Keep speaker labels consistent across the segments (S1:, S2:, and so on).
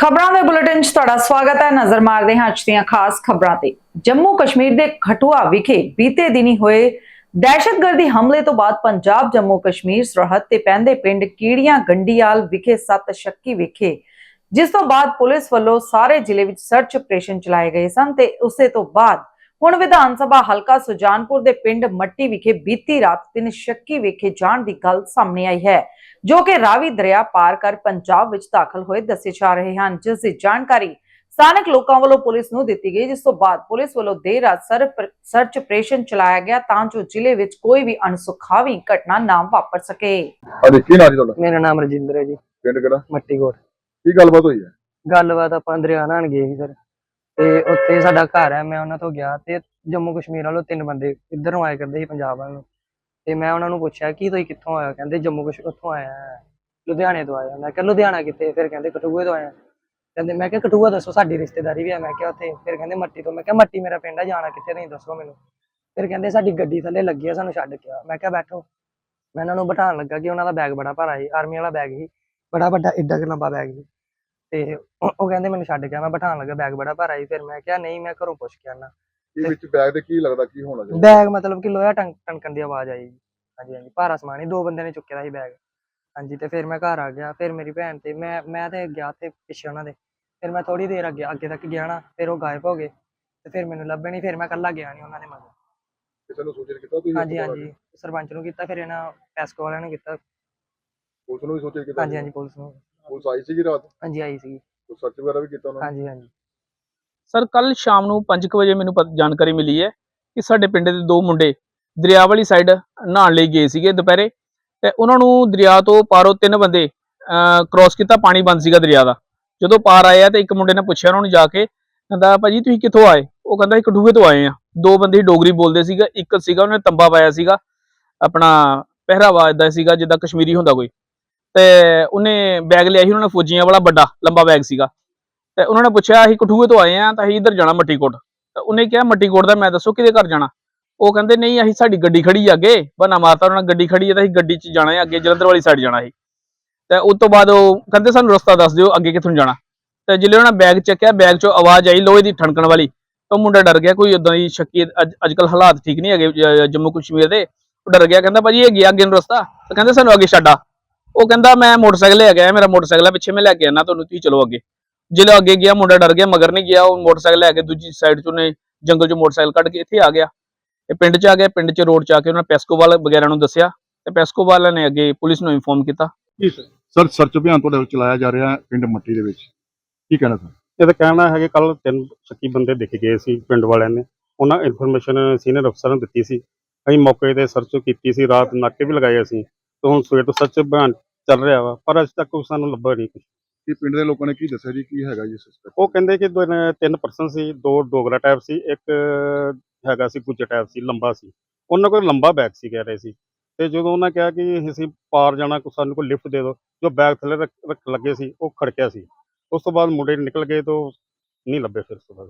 S1: ਖਬਰਾਂ ਦੇ ਬੁਲੇਟਿਨ 'ਚ ਤੁਹਾਡਾ ਸਵਾਗਤ ਹੈ। ਨਜ਼ਰ ਮਾਰਦੇ ਹਾਂ ਅੱਜ ਦੀਆਂ ਖਾਸ ਖਬਰਾਂ ਤੇ। ਜੰਮੂ ਕਸ਼ਮੀਰ ਦੇ ਖਟੂਆ ਵਿਖੇ ਬੀਤੇ ਦਿਨੀ ਹੋਏ ਦਹਿਸ਼ਤਗਰਦੀ ਹਮਲੇ ਤੋਂ ਬਾਅਦ ਪੰਜਾਬ, ਜੰਮੂ ਕਸ਼ਮੀਰ ਸਰਹੱਦ ਤੇ ਪੈਂਦੇ ਪਿੰਡ ਕੀੜੀਆਂ ਗੰਡੀਆਲ ਵਿਖੇ ਸੱਤ ਸ਼ੱਕੀ ਵਿਖੇ। ਜਿਸ ਤੋਂ ਬਾਅਦ ਪੁਲਿਸ ਵੱਲੋਂ ਸਾਰੇ ਜ਼ਿਲ੍ਹੇ ਵਿੱਚ ਸਰਚ ਆਪਰੇਸ਼ਨ ਚਲਾਏ ਗਏ ਸਨ ਤੇ ਉਸੇ ਤੋਂ ਬਾਅਦ ਹੁਣ ਵਿਧਾਨ ਸਭਾ ਹਲਕਾ ਸੁਜਾਨਪੁਰ ਦੇ ਪਿੰਡ ਮੱਟੀ ਵਿਖੇ ਬੀਤੀ ਰਾਤ ਤਿੰਨ ਸ਼ੱਕੀ ਵਿਖੇ ਜਾਣ ਦੀ ਗੱਲ ਸਾਹਮਣੇ ਆਈ ਹੈ। ਜੋ ਕਿ ਰਾਵੀ ਦਰਿਆ ਪਾਰ ਕਰ ਪੰਜਾਬ ਵਿੱਚ ਦਾਖਲ ਹੋਏ ਦੱਸੇ ਜਾ ਰਹੇ ਹਨ ਜਿਸ ਦੀ ਜਾਣਕਾਰੀ ਸਥਾਨਕ ਲੋਕਾਂ ਵੱਲੋਂ ਪੁਲਿਸ ਨੂੰ ਦਿੱਤੀ ਗਈ ਜਿਸ ਤੋਂ ਬਾਅਦ ਪੁਲਿਸ ਵੱਲੋਂ ਦੇਰ ਰਾਤ ਸਰ- ਸਰਚ ਆਪਰੇਸ਼ਨ ਚਲਾਇਆ ਗਿਆ ਤਾਂ ਜੋ ਜ਼ਿਲ੍ਹੇ ਵਿੱਚ ਕੋਈ ਵੀ ਅਣਸੁਖਾਵੀ ਘਟਨਾ ਨਾ ਵਾਪਰ ਸਕੇ।
S2: ਹਾਂਜੀ ਕੀ ਨਾਂ ਜੀ ਤੁਹਾਡਾ?
S3: ਮੇਰਾ ਨਾਮ ਰਜਿੰਦਰ ਹੈ ਜੀ।
S2: ਪਿੰਡ ਕਿਹੜਾ?
S3: ਮੱਟੀ ਕੋਟ
S2: ਕੀ ਗੱਲਬਾਤ ਹੋਈ ਹੈ?
S3: ਗੱਲਬਾਤ ਆਪਾਂ ਦਰਿਆ ਨਹਾਣ ਗਏ ਸੀ ਸਰ। ਤੇ ਉੱਥੇ ਸਾਡਾ ਘਰ ਹੈ ਮੈਂ ਉਹਨਾਂ ਤੋਂ ਗਿਆ ਤੇ ਜੰਮੂ ਕਸ਼ਮੀਰ ਵੱਲੋਂ ਤਿੰਨ ਬੰਦੇ ਇੱਧਰ ਆਏ ਕਰਦੇ ਸੀ ਪੰਜਾਬ ਵੱਲ। ਤੇ ਮੈਂ ਉਹਨਾਂ ਨੂੰ ਪੁੱਛਿਆ, ਕਿ ਤੁਸੀਂ ਕਿੱਥੋਂ ਆਇਆ ਕਹਿੰਦੇ, ਜੰਮੂ ਕਸ਼ਮੀਰ ਉੱਥੋਂ ਆਇਆ ਲੁਧਿਆਣੇ ਤੋਂ ਆਇਆ ਮੈਂ ਕਿਹਾ, ਲੁਧਿਆਣਾ ਕਿੱਥੇ? ਫਿਰ ਕਹਿੰਦੇ, ਕਠੂਏ ਤੋਂ ਆਇਆ ਕਹਿੰਦੇ, ਮੈਂ ਕਿਹਾ, ਕਠੂਆ ਦੱਸੋ, ਸਾਡੀ ਰਿਸ਼ਤੇਦਾਰੀ ਵੀ ਆ। ਮੈਂ ਕਿਹਾ, ਉੱਥੇ। ਫਿਰ ਕਹਿੰਦੇ, ਮੱਟੀ ਤੋਂ। ਮੈਂ ਕਿਹਾ, ਮੱਟੀ ਮੇਰਾ ਪਿੰਡ ਹੈ ਜਾਣਾ ਕਿੱਥੇ ਨਹੀਂ ਦੱਸੋ ਮੈਨੂੰ? ਫਿਰ ਕਹਿੰਦੇ, ਸਾਡੀ ਗੱਡੀ ਥੱਲੇ ਲੱਗੀ ਆ, ਸਾਨੂੰ ਛੱਡ ਕੇ ਆ ਮੈਂ ਕਿਹਾ, ਬੈਠੋ। ਮੈਂ ਇਹਨਾਂ ਨੂੰ ਬਿਠਾਉਣ ਲੱਗਾ ਕਿ ਉਹਨਾਂ ਦਾ ਬੈਗ ਬੜਾ ਭਾਰਾ ਸੀ ਆਰਮੀ ਵਾਲਾ ਬੈਗ ਸੀ, ਬੜਾ ਵੱਡਾ, ਏਡਾ ਕੁ ਲੰਬਾ ਬੈਗ ਸੀ। ਤੇ ਉਹ ਕਹਿੰਦੇ, ਮੈਨੂੰ ਛੱਡ ਗਿਆ ਮੈਂ ਬਿਠਾਉਣ ਲੱਗਾ ਬੈਗ ਬੜਾ ਭਾਰਾ ਸੀ। ਫਿਰ ਮੈਂ ਕਿਹਾ, ਨਹੀਂ, ਮੈਂ ਘਰੋਂ ਪੁੱਛ ਕੇ ਆਣਾ
S2: ਕੀ ਵਿੱਚ ਬੈਗ ਦੇ ਕੀ ਲੱਗਦਾ ਕੀ ਹੋਣਾ ਚਾਹੀਦਾ?
S3: ਬੈਗ ਮਤਲਬ ਕਿ ਲੋਹਾ ਟੰਕ ਟਣਕਣ ਦੀ ਆਵਾਜ਼ ਆਈ ਜੀ। ਹਾਂਜੀ ਹਾਂਜੀ ਭਾਰਾ ਸਮਾਨ ਹੀ ਦੋ ਬੰਦੇ ਨੇ ਚੁੱਕਿਆ ਦਾ ਸੀ ਬੈਗ ਹਾਂਜੀ ਤੇ ਫਿਰ ਮੈਂ ਘਰ ਆ ਗਿਆ ਫਿਰ ਮੇਰੀ ਭੈਣ ਤੇ ਮੈਂ ਮੈਂ ਤੇ ਗਿਆ ਤੇ ਪਿੱਛੇ ਉਹਨਾਂ ਦੇ। ਫਿਰ ਮੈਂ ਥੋੜੀ ਦੇਰ ਅੱਗੇ ਅੱਗੇ ਤੱਕ ਗਿਆ ਨਾ ਫਿਰ ਉਹ ਗਾਇਬ ਹੋ ਗਏ। ਤੇ ਫਿਰ ਮੈਨੂੰ ਲੱਭੇ ਨਹੀਂ ਫਿਰ ਮੈਂ ਇਕੱਲਾ ਗਿਆ ਨਹੀਂ ਉਹਨਾਂ ਦੇ ਮਗਰ।
S2: ਕਿਸੇ ਨੂੰ ਸੂਚਿਤ ਕੀਤਾ ਤੁਸੀਂ
S3: ਹਾਂਜੀ ਹਾਂਜੀ ਸਰਪੰਚ ਨੂੰ ਕੀਤਾ ਫਿਰ ਇਹਨਾਂ ਪੈਸਕੋ ਵਾਲਿਆਂ ਨੂੰ ਕੀਤਾ?
S2: ਪੁਲਿਸ ਨੂੰ ਵੀ ਸੂਚਿਤ ਕੀਤਾ
S3: ਹਾਂਜੀ ਹਾਂਜੀ ਪੁਲਿਸ ਨੂੰ।
S2: ਪੁਲਿਸ ਆਈ ਸੀਗੀ ਰਾਤ?
S3: ਹਾਂਜੀ ਆਈ ਸੀ
S2: ਕੋਈ ਸਰਚ ਵਗੈਰਾ ਵੀ ਕੀਤਾ ਉਹਨਾਂ ਨੇ?
S3: ਹਾਂਜੀ ਹਾਂਜੀ।
S4: ਸਰ ਕੱਲ ਸ਼ਾਮ ਨੂੰ 5 ਵਜੇ ਮੈਨੂੰ ਪਤ- ਜਾਣਕਾਰੀ ਮਿਲੀ ਹੈ ਕਿ ਸਾਡੇ ਪਿੰਡ ਦੇ ਦੋ ਮੁੰਡੇ ਦਰਿਆ ਵਾਲੀ ਸਾਈਡ ਨਹਾਉਣ ਲਈ ਗਏ ਸੀਗੇ ਦੁਪਹਿਰੇ ਤੇ ਉਹਨਾਂ ਨੂੰ ਦਰਿਆ ਤੋਂ ਪਾਰੋਂ ਤਿੰਨ ਬੰਦੇ ਕ੍ਰਾਸ ਕੀਤਾ, ਪਾਣੀ ਬੰਦ ਸੀਗਾ ਦਰਿਆ ਦਾ। ਜਦੋਂ ਪਾਰ ਆਏ ਆ ਤੇ ਇੱਕ ਮੁੰਡੇ ਨੇ ਪੁੱਛਿਆ ਉਹਨਾਂ ਨੂੰ ਜਾ ਕੇ, ਕਹਿੰਦਾ, ਭਾਜੀ, ਤੁਸੀਂ ਕਿੱਥੋਂ ਆਏ? ਉਹ ਕਹਿੰਦਾ ਇੱਕ ਕਠੂਏ ਤੋਂ ਆਏ ਆ ਦੋ ਬੰਦੇ ਡੋਗਰੀ ਬੋਲਦੇ ਸੀਗਾ, ਇੱਕ ਸੀਗਾ, ਉਹਨੇ ਤੰਬਾ ਪਾਇਆ ਸੀਗਾ, ਆਪਣਾ ਪਹਿਰਾਵਾ ਇਦਾਂ ਸੀਗਾ, ਜਿੱਦਾਂ ਕਸ਼ਮੀਰੀ ਹੁੰਦਾ ਕੋਈ। ਤੇ ਉਹਨੇ ਬੈਗ ਲਿਆ ਸੀ, ਉਹਨਾਂ ਨੇ ਫੌਜੀਆਂ ਵਾਲਾ ਵੱਡਾ, ਲੰਬਾ ਬੈਗ ਸੀਗਾ। ਤੇ ਉਹਨਾਂ ਨੇ ਪੁੱਛਿਆ, ਅਸੀਂ ਕਠੂਏ ਤੋਂ ਆਏ ਆ ਤਾਂ ਅਸੀਂ ਇੱਧਰ ਜਾਣਾ ਮੱਟੀਕੋਟ। ਤਾਂ ਉਹਨੇ ਕਿਹਾ, ਮੱਟੀਕੋਟ ਦਾ ਮੈਂ ਦੱਸੋ ਕਿਹਦੇ ਘਰ ਜਾਣਾ? ਉਹ ਕਹਿੰਦੇ, ਨਹੀਂ, ਅਸੀਂ ਸਾਡੀ ਗੱਡੀ ਖੜੀ ਆ ਅੱਗੇ, ਬਹਾਨਾ ਮਾਰਤਾ ਉਹਨਾਂ ਨੇ, ਗੱਡੀ ਖੜੀ ਹੈ ਤਾਂ ਅਸੀਂ ਗੱਡੀ 'ਚ ਜਾਣਾ ਹੈ, ਅੱਗੇ ਜਲੰਧਰ ਵਾਲੀ ਸਾਈਡ ਜਾਣਾ ਸੀ। ਤੇ ਉਸ ਤੋਂ ਬਾਅਦ ਉਹ ਕਹਿੰਦੇ, ਸਾਨੂੰ ਰਸਤਾ ਦੱਸ ਦਿਓ, ਅੱਗੇ ਕਿੱਥੋਂ ਜਾਣਾ। ਤੇ ਜਿੱਲੇ ਉਹਨਾਂ ਬੈਗ ਚੱਕਿਆ ਬੈਗ 'ਚੋਂ ਆਵਾਜ਼ ਆਈ ਲੋਹੇ ਦੀ ਠਣਕਣ ਵਾਲੀ। ਤਾਂ ਉਹ ਮੁੰਡਾ ਡਰ ਗਿਆ, ਕੋਈ ਉਦਾਂ ਦੀ ਸ਼ੱਕੀ, ਅੱਜ ਕੱਲ ਹਾਲਾਤ ਠੀਕ ਨਹੀਂ ਹੈਗੇ ਜੰਮੂ ਕਸ਼ਮੀਰ ਦੇ। ਉਹ ਡਰ ਗਿਆ, ਕਹਿੰਦਾ, ਭਾਜੀ, ਇਹ ਗਿਆ ਅੱਗੇ ਨੂੰ ਰਸਤਾ? ਤਾਂ ਕਹਿੰਦੇ, ਸਾਨੂੰ ਅੱਗੇ ਛੱਡਾ ਉਹ ਕਹਿੰਦਾ, ਮੈਂ ਮੋਟਰਸਾਈਕਲ ਲੈ ਗਿਆ ਮੇਰਾ ਮੋਟਰਸਾਈਕਲ ਹੈ ਪਿੱਛੇ ਮੈਂ ਲੈ ਕੇ ਆਣਾ ਤੁਹਾਨੂੰ ਤੁਸੀਂ ਚਲੋ ਅੱਗੇ। ਜਦੋਂ ਅੱਗੇ ਗਿਆ ਮੁੰਡਾ ਡਰ ਗਿਆ ਮਗਰ ਨਹੀਂ ਗਿਆ ਉਹ ਮੋਟਰਸਾਈਕਲ ਲੈ ਕੇ ਦੂਜੀ ਸਾਈਡ 'ਚ ਉਹਨੇ ਜੰਗਲ 'ਚ ਮੋਟਰਸਾਈਕਲ ਕੱਢ ਕੇ ਇੱਥੇ ਆ ਗਿਆ। ਇਹ ਪਿੰਡ 'ਚ ਆ ਗਿਆ ਪਿੰਡ 'ਚ ਰੋਡ 'ਚ ਆ ਕੇ ਉਹਨਾਂ ਪੈਸਕੋਵਾਲ ਵਗੈਰਾ ਨੂੰ ਦੱਸਿਆ ਤੇ ਪੈਸਕੋਵਾਲ ਨੇ ਅੱਗੇ ਪੁਲਿਸ ਨੂੰ ਇਨਫੋਰਮ ਕੀਤਾ।
S2: ਸਰ ਸਰਚ ਅਭਿਆਨ ਤੁਹਾਡੇ ਵੱਲ ਚਲਾਇਆ ਜਾ ਰਿਹਾ ਪਿੰਡ ਮੱਟੀ ਦੇ ਵਿੱਚ। ਕੀ ਕਹਿਣਾ ਸਰ
S5: ਇਹਦਾ ਕਹਿਣਾ ਹੈ ਕਿ ਕੱਲ ਤਿੰਨ ਸ਼ੱਕੀ ਬੰਦੇ ਦਿਖ ਗਏ ਸੀ ਪਿੰਡ ਵਾਲਿਆਂ ਨੇ। ਉਹਨਾਂ ਇਨਫੋਰਮੇਸ਼ਨ ਸੀਨੀਅਰ ਅਫਸਰਾਂ ਨੂੰ ਦਿੱਤੀ ਸੀ। ਅਸੀਂ ਮੌਕੇ ਤੇ ਸਰਚ ਕੀਤੀ ਸੀ ਰਾਤ ਨਾਕੇ ਵੀ ਲਗਾਏ ਅਸੀਂ। ਤੇ ਹੁਣ ਸਵੇਰ ਤੋਂ ਸਰਚ ਅਭਿਆਨ ਚੱਲ ਰਿਹਾ ਵਾ ਪਰ ਅਜੇ ਤੱਕ ਕੋਈ ਸਾਨੂੰ ਲੱਭਾ ਨਹੀਂ ਕੁਛ।
S2: ਕੀ ਪਿੰਡ ਦੇ ਲੋਕਾਂ ਨੇ ਕੀ ਦੱਸਿਆ ਜੀ? ਕੀ ਹੈਗਾ ਜੀ ਸਸਪੈਕਟ
S5: ਉਹ ਕਹਿੰਦੇ ਕਿ ਦੋ ਤਿੰਨ ਪਰਸਨ ਸੀ ਦੋ ਡੋਗਰਾ ਟਾਈਪ ਸੀ ਇੱਕ ਹੈਗਾ ਸੀ ਗੁੱਜਰ ਟਾਈਪ ਸੀ ਲੰਬਾ ਸੀ। ਉਹਨਾਂ ਕੋਲ ਲੰਬਾ ਬੈਗ ਸੀ ਕਹਿ ਰਹੇ ਸੀ। ਤੇ ਜਦੋਂ ਉਹਨਾਂ ਕਿਹਾ ਕਿ ਅਸੀਂ ਪਾਰ ਜਾਣਾ ਕੋ ਸਾਨੂੰ ਕੋਈ ਲਿਫਟ ਦੇ ਦਿਓ ਜੋ ਬੈਗ ਥੱਲੇ ਰੱਖ ਲੱਗੇ ਸੀ ਉਹ ਖੜਕਿਆ ਸੀ। ਉਸ ਤੋਂ ਬਾਅਦ ਮੁੰਡੇ ਨਿਕਲ ਗਏ ਤੋਂ ਨਹੀਂ ਲੱਭੇ ਫਿਰ ਉਸ ਤੋਂ ਬਾਅਦ।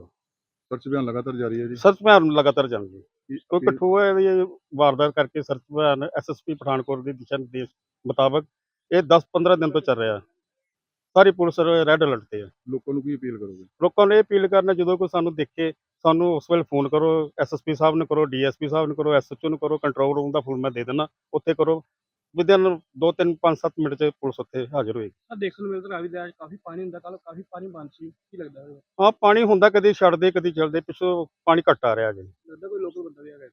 S2: ਸਰਚ ਅਭਿਆਨ ਲਗਾਤਾਰ ਜਾਰੀ ਹੈ ਜੀ?
S5: ਸਰਚ ਅਭਿਆਨ ਲਗਾਤਾਰ ਚੱਲ ਰਹੀ ਹੈ
S2: ਕੀ-
S5: ਕੋਈ
S2: ਕੀ-
S5: ਕਠੂਆ ਦੀ ਵਾਰਦਾਤ ਕਰਕੇ ਸਰਚ ਅਭਿਆਨ ਐਸਐਸਪੀ ਪਠਾਨਕੋਟ ਦੇ ਦਿਸ਼ਾ ਨਿਰਦੇਸ਼ ਮੁਤਾਬਕ ਇਹ 10-15 ਦਿਨ ਤੋਂ ਚੱਲ ਰਿਹਾ। ਸਾਰੀ ਪੁਲਿਸ ਰੈੱਡ ਅਲਰਟ ਤੇ ਹੈ
S2: ਲੋਕਾਂ ਨੂੰ ਕੀ ਅਪੀਲ ਕਰੋਗੇ?
S5: ਲੋਕਾਂ ਨੂੰ ਇਹ ਅਪੀਲ ਕਰਨਾ ਜਦੋਂ ਕੋਈ ਸਾਨੂੰ ਦੇਖੇ ਸਾਨੂੰ ਉਸ ਵੇਲੇ ਫੋਨ ਕਰੋ ਐਸਐਸਪੀ ਸਾਹਿਬ ਨੂੰ ਕਰੋ ਡੀਐਸਪੀ ਸਾਹਿਬ ਨੂੰ ਕਰੋ ਐਸਐਚਓ ਨੂੰ ਕਰੋ ਕੰਟਰੋਲ ਰੂਮ ਦਾ ਫੋਨ ਮੈਂ ਦੇ ਦਿੰਦਾ ਉੱਥੇ ਕਰੋ। ਵਿਦਿਨ 2 3 5 7 ਮਿੰਟ ਚ ਪੁਲਿਸ ਉੱਥੇ ਹਾਜ਼ਰ ਹੋਏਗੀ।
S6: ਆ ਦੇਖਣ ਨੂੰ ਮਿਲਦਾ ਰਾਵੀ ਦਰਿਆ 'ਚ ਕਾਫੀ ਪਾਣੀ ਹੁੰਦਾ ਕੱਲ ਕਾਫੀ ਪਾਣੀ ਬੰਦ ਸੀ ਕੀ ਲੱਗਦਾ ਹੈ
S5: ਹਾਂ ਪਾਣੀ ਹੁੰਦਾ ਕਦੀ ਛੱਡਦੇ ਕਦੀ ਚੱਲਦੇ ਪਿੱਛੋਂ ਪਾਣੀ ਘੱਟ ਆ ਰਿਹਾ ਜੀ।
S6: ਲੱਗਦਾ ਕੋਈ ਲੋਕਲ ਬੰਦਾ ਵੀ ਹੈਗਾ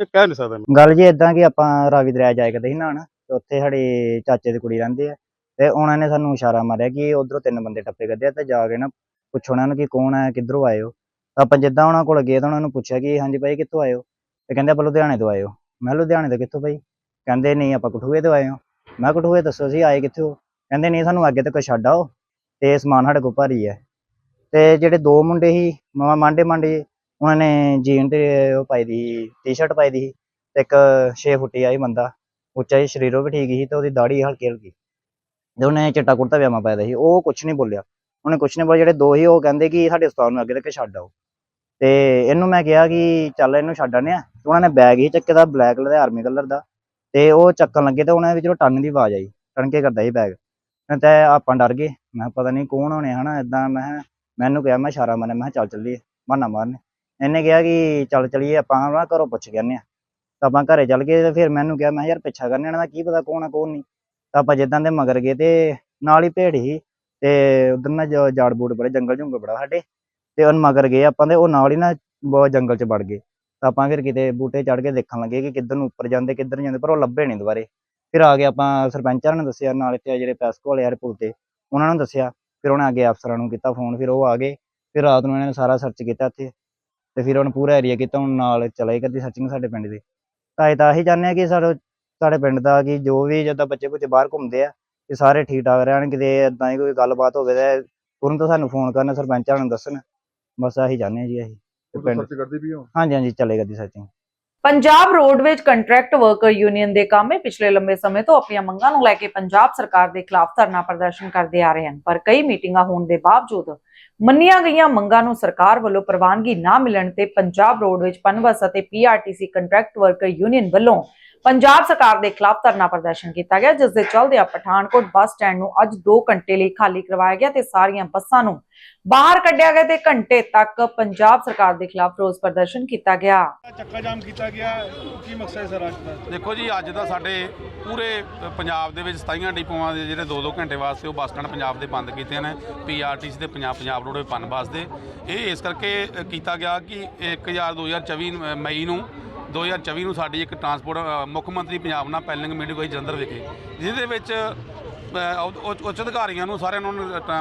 S5: ਇਹ ਕਹਿ ਨਹੀਂ ਸਕਦਾ ਮੈਂ।
S7: ਗੱਲ ਜੀ ਇਦਾਂ ਕਿ ਆਪਾਂ ਰਾਵੀ ਦਰਿਆ ਜਾਇਆ ਕਰਦੇ ਸੀ ਨਹਾਉਣ ਤੇ ਉੱਥੇ ਸਾਡੇ ਚਾਚੇ ਦੀ ਕੁੜੀ ਰਹਿੰਦੇ ਆ ਤੇ ਉਹਨਾਂ ਨੇ ਸਾਨੂੰ ਇਸ਼ਾਰਾ ਮਾਰਿਆ ਕਿ ਉਧਰੋਂ ਤਿੰਨ ਬੰਦੇ ਟੱਪੇ ਕਰਦੇ ਆ ਤੇ ਜਾ ਕੇ ਨਾ ਪੁੱਛੋ ਉਹਨਾਂ ਨੂੰ ਕਿ ਕੌਣ ਆ ਕਿੱਧਰੋਂ ਆਏ ਹੋ। ਤਾਂ ਆਪਾਂ ਜਿੱਦਾਂ ਉਹਨਾਂ ਕੋਲ ਗਏ ਤਾਂ ਉਹਨਾਂ ਨੂੰ ਪੁੱਛਿਆ ਕਿ ਹਾਂਜੀ ਭਾਈ ਕਿੱਥੋਂ ਆਏ ਹੋ? ਤੇ ਕਹਿੰਦੇ ਆਪਾਂ ਲੁਧਿਆਣੇ ਤੋਂ ਆਏ ਹੋ। ਮੈਂ ਕਿਹਾ, ਲੁਧਿਆਣੇ ਤੋਂ ਕਿੱਥੋਂ ਭਾਈ? ਕਹਿੰਦੇ, ਨਹੀਂ, ਆਪਾਂ ਕਠੂਏ ਤੋਂ ਆਏ ਹਾਂ। ਮੈਂ ਕਿਹਾ, ਕਠੂਏ ਦੱਸੋ ਸੀ ਆਏ ਕਿੱਥੋਂ ਕਹਿੰਦੇ, ਨਹੀਂ, ਸਾਨੂੰ ਅੱਗੇ ਤੱਕ ਛੱਡ ਆਓ। ਤੇ ਸਮਾਨ ਸਾਡੇ ਕੋਲ ਭਾਰੀ ਹੈ। ਤੇ ਜਿਹੜੇ ਦੋ ਮੁੰਡੇ ਸੀ, ਮਾ- ਮਾਂਡੇ ਮਾਂਡੇ, ਉਹਨਾਂ ਨੇ ਜੀਨ ਤੇ ਉਹ ਪਾਈ ਦੀ ਟੀ-ਸ਼ਰਟ ਪਾਈ ਦੀ ਸੀ। ਤੇ ਇੱਕ 6 ਫੁੱਟੀ ਆਈ ਬੰਦਾ, ਉੱਚਾ ਹੀ ਸਰੀਰੋਂ ਵੀ ਠੀਕ ਸੀ ਤੇ ਉਹਦੀ ਦਾੜੀ ਹਲਕੀ ਹਲਕੀ ਤੇ ਉਹਨੇ ਚਿੱਟਾ ਕੁੜਤਾ ਪਜਾਮਾ ਪਾਇਆ ਸੀ, ਉਹ ਕੁਛ ਨਹੀਂ ਬੋਲਿਆ। ਉਹਨੇ ਕੁਛ ਨਹੀਂ ਬੋਲਿਆ, ਜਿਹੜੇ ਦੋ ਸੀ, ਉਹ ਕਹਿੰਦੇ ਕਿ ਸਾਡੇ ਉਸਤਾਦ ਨੂੰ ਅੱਗੇ ਤੱਕ ਛੱਡ ਆਓ। ਤੇ ਇਹਨੂੰ ਮੈਂ ਕਿਹਾ ਕਿ ਚੱਲ ਇਹਨੂੰ ਛੱਡ ਆਨੇ ਆ ਉਹਨਾਂ ਨੇ ਬੈਗ ਹੀ ਚੱਕੇ ਦਾ, ਬਲੈਕ ਕਲਰ ਦਾ, ਆਰਮੀ ਕਲਰ ਦਾ। ਤੇ ਉਹ ਚੱਕਣ ਲੱਗੇ ਤੇ ਉਹਨਾਂ ਵਿੱਚੋਂ ਟੰਨ ਦੀ ਆਵਾਜ਼ ਆਈ ਟਣਕੇ ਕਰਦਾ ਸੀ ਬੈਗ। ਤੇ, ਆਪਾਂ ਡਰ ਗਏ? ਮੈਂ ਕਿਹਾ, ਪਤਾ ਨਹੀਂ ਕੌਣ ਹੋਣੇ, ਹਨਾ? ਇਦਾਂ ਮੈਂ ਕਿਹਾ, ਮੈਨੂੰ ਕਿਹਾ, ਮੈਂ ਇਸ਼ਾਰਾ ਮਾਰਿਆ, ਮੈਂ ਕਿਹਾ, ਚੱਲ ਚੱਲੀਏ, ਬਹਾਨਾ ਮਾਰਨੇ। ਇਹਨੇ ਕਿਹਾ ਕਿ, ਚੱਲ ਚਲੀਏ, ਆਪਾਂ ਨਾ ਘਰੋਂ ਪੁੱਛ ਕੇ ਆਉਂਦੇ ਹਾਂ। ਤਾਂ ਆਪਾਂ ਘਰੇ ਚੱਲ ਗਏ ਤੇ ਫਿਰ ਮੈਨੂੰ ਕਿਹਾ, ਮੈਂ ਕਿਹਾ, ਯਾਰ, ਪਿੱਛਾ ਕਰਨੇ ਇਹਨਾਂ ਦਾ ਕੀ ਪਤਾ ਕੌਣ ਆ, ਕੌਣ ਨਹੀਂ? ਤਾਂ ਆਪਾਂ ਜਿੱਦਾਂ ਦੇ ਮਗਰ ਗਏ ਤੇ ਨਾਲ ਹੀ ਭੇੜ ਸੀ ਤੇ ਉਧਰ ਨਾ ਜਾੜ ਬੂੜ ਬੜੇ, ਜੰਗਲ ਜੁੰਗਲ ਬੜਾ ਸਾਡੇ। ਤੇ ਉਹਨ ਮਗਰ ਗਏ ਆਪਾਂ ਤੇ ਉਹ ਨਾਲ ਹੀ ਨਾ ਬਹੁਤ ਜੰਗਲ ਚ ਵੜ ਗਏ। ਤਾਂ ਆਪਾਂ ਫਿਰ ਕਿਤੇ ਬੂਟੇ ਚੜ ਕੇ ਦੇਖਣ ਲੱਗੇ ਕਿ ਕਿੱਧਰ ਨੂੰ ਉੱਪਰ ਜਾਂਦੇ, ਕਿੱਧਰ ਜਾਂਦੇ, ਪਰ ਉਹ ਲੱਭੇ ਨਹੀਂ ਦੁਬਾਰੇ। ਫਿਰ ਆ ਕੇ ਆਪਾਂ ਸਰਪੰਚਾਂ ਨੂੰ ਦੱਸਿਆ, ਨਾਲ ਇੱਥੇ ਜਿਹੜੇ ਪੈਸਕੋ ਵਾਲੇ ਯਾਰ ਪੁਲ ਤੇ, ਉਹਨਾਂ ਨੂੰ ਦੱਸਿਆ। ਫਿਰ ਉਹਨੇ ਅੱਗੇ ਅਫਸਰਾਂ ਨੂੰ ਕੀਤਾ ਫੋਨ, ਫਿਰ ਉਹ ਆ ਗਏ। ਫਿਰ ਰਾਤ ਨੂੰ ਇਹਨਾਂ ਨੇ ਸਾਰਾ ਸਰਚ ਕੀਤਾ ਇੱਥੇ। ਤੇ ਫਿਰ ਉਹਨੇ ਪੂਰਾ ਏਰੀਆ ਕੀਤਾ, ਹੁਣ ਨਾਲ ਚਲਾਈ ਕਰਦੀ ਸਰਚਿੰਗ ਸਾਡੇ ਪਿੰਡ ਦੀ। ਤਾਂ ਇਹ ਤਾਂ ਅਸੀਂ ਚਾਹੁੰਦੇ ਆ ਕਿ ਸਾਡੇ ਸਾਡੇ ਪਿੰਡ ਦਾ ਕਿ ਜੋ ਵੀ ਜਿੱਦਾਂ ਬੱਚੇ ਕੁਝ ਬਾਹਰ ਘੁੰਮਦੇ ਆ ਕਿ ਸਾਰੇ ਠੀਕ ਠਾਕ ਰਹਿਣ ਕਿਤੇ ਏਦਾਂ ਹੀ ਕੋਈ ਗੱਲਬਾਤ ਹੋਵੇ ਤਾਂ ਤੁਰੰਤ ਸਾਨੂੰ ਫੋਨ ਕਰਨ ਸਰਪੰਚਾਂ ਨੂੰ ਦੱਸਣ। ਬਸ ਆਹੀ ਆ ਜੀ ਅਸੀਂ ਤੇ ਪਿੰਡ
S2: ਸਰਚ ਕਰਦੇ ਵੀ ਹੋ
S7: ਹਾਂਜੀ ਹਾਂਜੀ ਚੱਲੇਗਾ ਦੀ searching
S1: Punjab roadways contract worker union ਦੇ ਕਾਮੇ ਪਿਛਲੇ ਲੰਬੇ ਸਮੇਂ ਤੋਂ ਆਪਣੀਆਂ ਮੰਗਾਂ ਨੂੰ ਲੈ ਕੇ ਪੰਜਾਬ ਸਰਕਾਰ ਦੇ ਖਿਲਾਫ ਧਰਨਾ ਪ੍ਰਦਰਸ਼ਨ ਕਰਦੇ ਆ ਰਹੇ ਹਨ। ਪਰ ਕਈ ਮੀਟਿੰਗਾਂ ਹੋਣ ਦੇ ਬਾਵਜੂਦ ਮੰਨੀਆਂ ਗਈਆਂ ਮੰਗਾਂ ਨੂੰ ਸਰਕਾਰ ਵੱਲੋਂ ਪ੍ਰਵਾਨਗੀ ਨਾ ਮਿਲਣ ਤੇ ਪੰਜਾਬ ਰੋਡਵੇਜ ਪਨਬਸ ਅਤੇ ਪੀਆਰਟੀਸੀ ਕੰਟਰੈਕਟ ਵਰਕਰ ਯੂਨੀਅਨ ਵੱਲੋਂ ਪੰਜਾਬ ਸਰਕਾਰ ਦੇ ਖਿਲਾਫ ਧਰਨਾ ਪ੍ਰਦਰਸ਼ਨ ਕੀਤਾ ਗਿਆ ਜਿਸ ਦੇ ਚੱਲਦਿਆਂ ਪਠਾਨਕੋਟ ਬੱਸ ਸਟੈਂਡ ਨੂੰ ਅੱਜ 2 ਘੰਟੇ ਲਈ ਖਾਲੀ ਕਰਵਾਇਆ ਗਿਆ ਤੇ ਸਾਰੀਆਂ ਬੱਸਾਂ ਨੂੰ ਬਾਹਰ ਕੱਢਿਆ ਗਿਆ ਤੇ ਘੰਟੇ ਤੱਕ ਪੰਜਾਬ ਸਰਕਾਰ ਦੇ ਖਿਲਾਫ ਰੋਸ ਪ੍ਰਦਰਸ਼ਨ ਕੀਤਾ ਗਿਆ।
S6: ਚੱਕਾ ਜਾਮ ਕੀਤਾ ਗਿਆ ਕੀ ਮਕਸਦ ਹੈ ਸਰ ਅੱਜ ਦਾ?
S8: ਦੇਖੋ ਜੀ ਅੱਜ ਦਾ ਸਾਡੇ ਪੂਰੇ ਪੰਜਾਬ ਦੇ ਵਿੱਚ 27 ਡਿਪੂਆਂ ਦੇ ਜਿਹੜੇ 2-2 ਘੰਟੇ ਵਾਸਤੇ ਉਹ ਬੱਸ ਸਟੈਂਡ ਪੰਜਾਬ ਦੇ ਬੰਦ ਕੀਤੇ ਨੇ ਪੀਆਰਟੀਸੀ ਦੇ ਪੰਜਾਬ ਪੰਜਾਬ ਰੋਡਵੇ ਪਨ ਬੱਸ ਦੇ। ਇਹ ਇਸ ਕਰਕੇ ਕੀਤਾ ਗਿਆ ਕਿ 1000 2024 ਨੂੰ, ਅ, ਮਈ ਨੂੰ 2024 ਨੂੰ ਸਾਡੀ ਇੱਕ ਟਰਾਂਸਪੋਰਟ ਮੁੱਖ ਮੰਤਰੀ ਪੰਜਾਬ ਨਾਲ ਪੈਲਿੰਗ ਮੀਟਿੰਗ ਹੋਈ ਜਲੰਧਰ ਵਿਖੇ ਜਿਹਦੇ ਵਿੱਚ ਉੱਚ- ਉੱਚ ਅਧਿਕਾਰੀਆਂ ਨੂੰ ਸਾਰਿਆਂ ਨੂੰ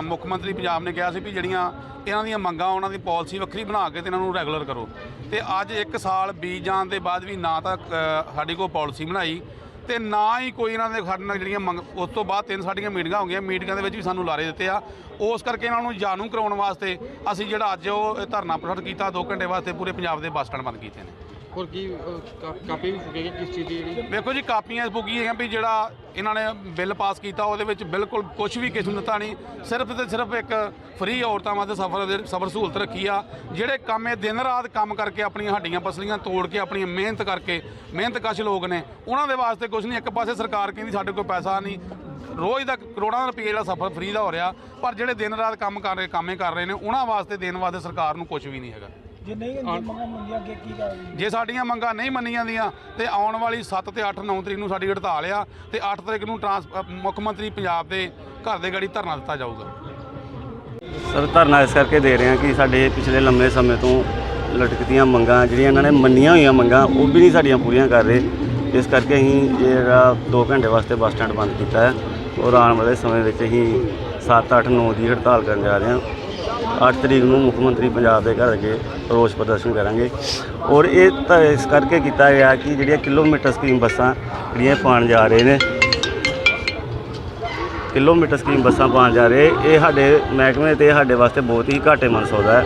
S8: ਮੁੱਖ ਮੰਤਰੀ ਪੰਜਾਬ ਨੇ ਕਿਹਾ ਸੀ ਵੀ ਜਿਹੜੀਆਂ ਇਹਨਾਂ ਦੀਆਂ ਮੰਗਾਂ ਉਹਨਾਂ ਦੀ ਪਾਲਿਸੀ ਵੱਖਰੀ ਬਣਾ ਕੇ ਤੇ ਇਹਨਾਂ ਨੂੰ ਰੈਗੂਲਰ ਕਰੋ। ਤੇ ਅੱਜ 1 ਸਾਲ ਬੀਤ ਜਾਣ ਦੇ ਬਾਅਦ ਵੀ ਨਾ ਤਾਂ ਅ, ਸਾਡੀ ਕੋਲ ਪਾਲਿਸੀ ਬਣਾਈ ਤੇ ਨਾ ਹੀ ਕੋਈ ਇਹਨਾਂ ਦੇ ਸਾਡੇ ਨਾਲ ਜਿਹੜੀਆਂ ਮੰਗ ਉਸ ਤੋਂ ਬਾਅਦ ਤਿੰਨ ਸਾਡੀਆਂ ਮੀਟਿੰਗਾਂ ਹੋ ਗਈਆਂ ਮੀਟਿੰਗਾਂ ਦੇ ਵਿੱਚ ਵੀ ਸਾਨੂੰ ਲਾਰੇ ਦਿੱਤੇ ਆ। ਉਸ ਕਰਕੇ ਇਹਨਾਂ ਨੂੰ ਜਾਣੂ ਕਰਾਉਣ ਵਾਸਤੇ ਅਸੀਂ ਜਿਹੜਾ ਅੱਜ ਉਹ ਧਰਨਾ ਪ੍ਰਦਰਸ਼ਨ ਕੀਤਾ 2 ਘੰਟੇ ਵਾਸਤੇ ਪੂਰੇ ਪੰਜਾਬ ਦੇ ਬੱਸ ਸਟੈਂਡ ਬੰਦ ਕੀਤੇ ਨੇ।
S6: ਹੋਰ ਕੀ ਕਾਪੀ ਵੀ ਫੁਕੇਗੀ ਕਿਸ ਚੀਜ਼ ਦੀ ਜਿਹੜੀ?
S8: ਵੇਖੋ ਜੀ, ਕਾਪੀਆਂ ਪੁੱਗੀ ਹੈ ਵੀ ਜਿਹੜਾ ਇਹਨਾਂ ਨੇ ਬਿੱਲ ਪਾਸ ਕੀਤਾ, ਉਹਦੇ ਵਿੱਚ ਬਿਲਕੁਲ ਕੁਝ ਵੀ ਕਿਸੇ ਨੂੰ ਦਿੱਤਾ ਨਹੀਂ। ਸਿਰਫ ਤੇ ਸਿਰਫ ਇੱਕ ਫ੍ਰੀ ਔਰਤਾਂ ਵਾਸਤੇ ਸਫਰ ਦੇ ਸਫਰ ਸਹੂਲਤ ਰੱਖੀ ਆ, ਜਿਹੜੇ ਕੰਮ ਇਹ ਦਿਨ ਰਾਤ ਕੰਮ ਕਰਕੇ ਆਪਣੀਆਂ ਹੱਡੀਆਂ ਪਸਲੀਆਂ ਤੋੜ ਕੇ, ਆਪਣੀਆਂ ਮਿਹਨਤ ਕਰਕੇ ਮਿਹਨਤਕਸ਼ ਲੋਕ ਨੇ, ਉਹਨਾਂ ਦੇ ਵਾਸਤੇ ਕੁਝ ਨਹੀਂ। ਇੱਕ ਪਾਸੇ ਸਰਕਾਰ ਕਹਿੰਦੀ ਸਾਡੇ ਕੋਲ ਪੈਸਾ ਨਹੀਂ, ਰੋਜ਼ ਦਾ ਕਰੋੜਾਂ ਰੁਪਏ ਜਿਹੜਾ ਸਫਰ ਫ੍ਰੀ ਦਾ ਹੋ ਰਿਹਾ, ਪਰ ਜਿਹੜੇ ਦਿਨ ਰਾਤ ਕੰਮ ਕਰ ਰਹੇ, ਕੰਮੇ ਕਰ ਰਹੇ ਨੇ, ਉਹਨਾਂ ਵਾਸਤੇ ਦੇਣ ਵਾਸਤੇ ਸਰਕਾਰ ਨੂੰ ਕੁਝ ਵੀ ਨਹੀਂ ਹੈਗਾ।
S6: ਜੇ ਨਹੀਂ ਮੰਗਾਂ ਮੰਗੀਆਂ ਅੱਗੇ ਕੀ ਕਰਾਂਗੇ
S8: ਜੇ ਸਾਡੀਆਂ ਮੰਗਾਂ ਨਹੀਂ ਮੰਨੀਆਂ ਜਾਂਦੀਆਂ ਤੇ ਆਉਣ ਵਾਲੀ 7 ਤੇ 8 9 ਤਰੀਕ ਨੂੰ ਸਾਡੀ ਹੜਤਾਲ ਆ ਤੇ 8 ਤਰੀਕ ਨੂੰ ਟਰਾਂਸ ਅ, ਮੁੱਖ ਮੰਤਰੀ ਪੰਜਾਬ ਦੇ ਘਰ ਦੇ ਗੜੀ ਧਰਨਾ ਦਿੱਤਾ ਜਾਊਗਾ।
S9: ਸਰ ਧਰਨਾ ਇਸ ਕਰਕੇ ਦੇ ਰਹੇ ਹਾਂ ਕਿ ਸਾਡੇ ਪਿਛਲੇ ਲੰਮੇ ਸਮੇਂ ਤੋਂ ਲਟਕਦੀਆਂ ਮੰਗਾਂ ਜਿਹੜੀਆਂ ਇਹਨਾਂ ਨੇ ਮੰਨੀਆਂ ਹੋਈਆਂ ਮੰਗਾਂ ਉਹ ਵੀ ਨਹੀਂ ਸਾਡੀਆਂ ਪੂਰੀਆਂ ਕਰ ਰਹੇ। ਇਸ ਕਰਕੇ ਅਸੀਂ ਜਿਹੜਾ 2 ਘੰਟੇ ਵਾਸਤੇ ਬੱਸ ਸਟੈਂਡ ਬੰਦ ਕੀਤਾ ਹੈ ਔਰ ਆਉਣ ਵਾਲੇ ਸਮੇਂ ਵਿੱਚ ਅਸੀਂ 7 8 9 ਦੀ ਹੜਤਾਲ ਕਰਨ ਜਾ ਰਹੇ ਹਾਂ। 8 ਤਰੀਕ ਨੂੰ ਮੁੱਖ ਮੰਤਰੀ ਪੰਜਾਬ ਦੇ ਘਰ ਅੱਗੇ ਰੋਸ ਪ੍ਰਦਰਸ਼ਨ ਕਰਾਂਗੇ। ਔਰ ਇਹ ਤਾਂ ਇਸ ਕਰਕੇ ਕੀਤਾ ਗਿਆ ਕਿ ਜਿਹੜੀਆਂ ਕਿਲੋਮੀਟਰ ਸਕੀਮ ਬੱਸਾਂ ਜਿਹੜੀਆਂ ਪਾਉਣ ਜਾ ਰਹੇ ਨੇ ਕਿਲੋਮੀਟਰ ਸਕੀਮ ਬੱਸਾਂ ਪਾਉਣ ਜਾ ਰਹੇ ਇਹ ਸਾਡੇ ਮਹਿਕਮੇ ਤੇ ਸਾਡੇ ਵਾਸਤੇ ਬਹੁਤ ਹੀ ਘਾਟੇ ਮਨ ਸੌਦਾ ਹੈ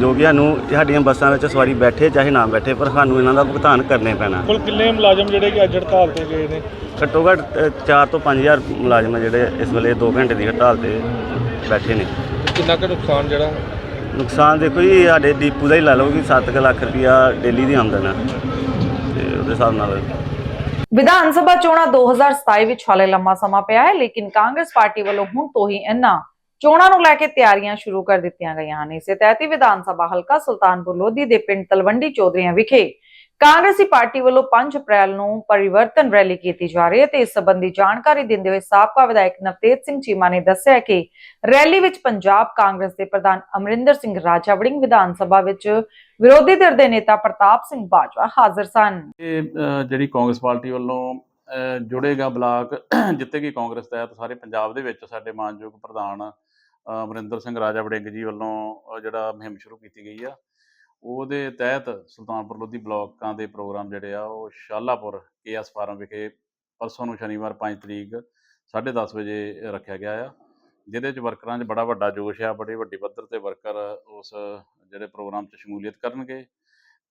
S9: ਜੋ ਕਿ ਸਾਨੂੰ ਸਾਡੀਆਂ ਬੱਸਾਂ ਵਿੱਚ ਸਵਾਰੀ ਬੈਠੇ ਚਾਹੇ ਨਾ ਬੈਠੇ ਪਰ ਸਾਨੂੰ ਇਹਨਾਂ ਦਾ ਭੁਗਤਾਨ ਕਰਨੇ ਪੈਣਾ।
S6: ਕੁੱਲ ਕਿੰਨੇ ਮੁਲਾਜ਼ਮ ਜਿਹੜੇ ਕਿ ਅੱਜ ਹੜਤਾਲ ਤੇ ਗਏ ਨੇ?
S9: ਘੱਟੋ ਘੱਟ 4 ਤੋਂ 5000 ਮੁਲਾਜ਼ਮ ਜਿਹੜੇ ਇਸ ਵੇਲੇ 2 ਘੰਟੇ ਦੀ ਹੜਤਾਲ ਤੇ ਬੈਠੇ ਨੇ।
S6: ਕਿੰਨਾ ਕੁ ਨੁਕਸਾਨ ਜਿਹੜਾ?
S9: ਨੁਕਸਾਨ ਦੇਖੋ ਜੀ ਸਾਡੇ ਡੀਪੂ ਦਾ ਹੀ ਲਾ ਲਓ ਕਿ 7 ਲੱਖ ਰੁਪਇਆ ਡੇਲੀ ਦੀ ਆਮਦਨ ਹੈ ਤੇ ਉਹਦੇ ਹਿਸਾਬ ਨਾਲ
S1: ਵਿਧਾਨ ਸਭਾ ਚੋਣਾਂ 2027 ਵਿੱਚ ਹਾਲੇ ਲੰਮਾ ਸਮਾਂ ਪਿਆ ਹੈ ਲੇਕਿਨ ਕਾਂਗਰਸ ਪਾਰਟੀ ਵੱਲੋਂ ਹੁਣ ਤੋਂ ਹੀ ਇਹਨਾਂ ਚੋਣਾਂ ਨੂੰ ਲੈ ਕੇ ਤਿਆਰੀਆਂ ਸ਼ੁਰੂ ਕਰ ਦਿੱਤੀਆਂ ਗਈਆਂ ਹਨ। ਇਸੇ ਤਹਿਤ ਹੀ ਵਿਧਾਨ ਸਭਾ ਹਲਕਾ ਸੁਲਤਾਨਪੁਰ ਲੋਧੀ ਦੇ ਪਿੰਡ ਤਲਵੰਡੀ ਚੌਧਰੀਆਂ ਵਿਖੇ ਕਾਂਗਰਸੀ ਪਾਰਟੀ ਵੱਲੋਂ 5 ਅਪ੍ਰੈਲ ਨੂੰ ਪਰਿਵਰਤਨ ਰੈਲੀ ਕੀਤੀ ਜਾ ਰਹੀ ਹੈ ਤੇ ਇਸ ਸੰਬੰਧੀ ਜਾਣਕਾਰੀ ਦਿੰਦੇ ਹੋਏ ਸਾਬਕਾ ਵਿਧਾਇਕ ਨਵਤੇਜ ਸਿੰਘ ਚੀਮਾ ਨੇ ਦੱਸਿਆ ਕਿ ਰੈਲੀ ਵਿੱਚ ਪੰਜਾਬ ਕਾਂਗਰਸ ਦੇ ਪ੍ਰਧਾਨ ਅਮਰਿੰਦਰ ਸਿੰਘ ਰਾਜਾ ਵਿਧਾਨ ਸਭਾ ਵਿੱਚ ਵਿਰੋਧੀ ਧਿਰ ਦੇ ਨੇਤਾ ਪ੍ਰਤਾਪ ਸਿੰਘ ਬਾਜਵਾ ਹਾਜ਼ਰ ਸਨ।
S10: ਇਹ ਜਿਹੜੀ ਕਾਂਗਰਸ ਪਾਰਟੀ ਵੱਲੋਂ ਜੁੜੇਗਾ ਬਲਾਕ ਜਿੱਤੇਗੀ ਕਾਂਗਰਸ ਤਹਿਤ ਸਾਰੇ ਪੰਜਾਬ ਦੇ ਵਿੱਚ, ਸਾਡੇ ਮਾਨਯੋਗ ਪ੍ਰਧਾਨ ਅਮਰਿੰਦਰ ਸਿੰਘ ਰਾਜਾ ਵੜਿੰਗ ਜੀ ਵੱਲੋਂ ਜਿਹੜਾ ਮੁਹਿੰਮ ਸ਼ੁਰੂ ਕੀਤੀ ਗਈ ਆ ਉਹਦੇ ਤਹਿਤ ਸੁਲਤਾਨਪੁਰ ਲੋਧੀ ਬਲਾਕਾਂ ਦੇ ਪ੍ਰੋਗਰਾਮ ਜਿਹੜੇ ਆ, ਉਹ ਸ਼ਾਲਾਪੁਰ ਕੇਐਸ ਫਾਰਮ ਵਿਖੇ ਪਰਸੋਂ ਨੂੰ ਸ਼ਨੀਵਾਰ 5 ਤਰੀਕ 10:30 ਵਜੇ ਰੱਖਿਆ ਗਿਆ ਆ। ਜਿਹਦੇ ਚ ਵਰਕਰਾਂ 'ਚ ਬੜਾ ਵੱਡਾ ਜੋਸ਼ ਆ, ਬੜੀ ਵੱਡੀ ਪੱਧਰ ਤੇ ਵਰਕਰ ਉਸ ਜਿਹੜੇ ਪ੍ਰੋਗਰਾਮ 'ਚ ਸ਼ਮੂਲੀਅਤ ਕਰਨਗੇ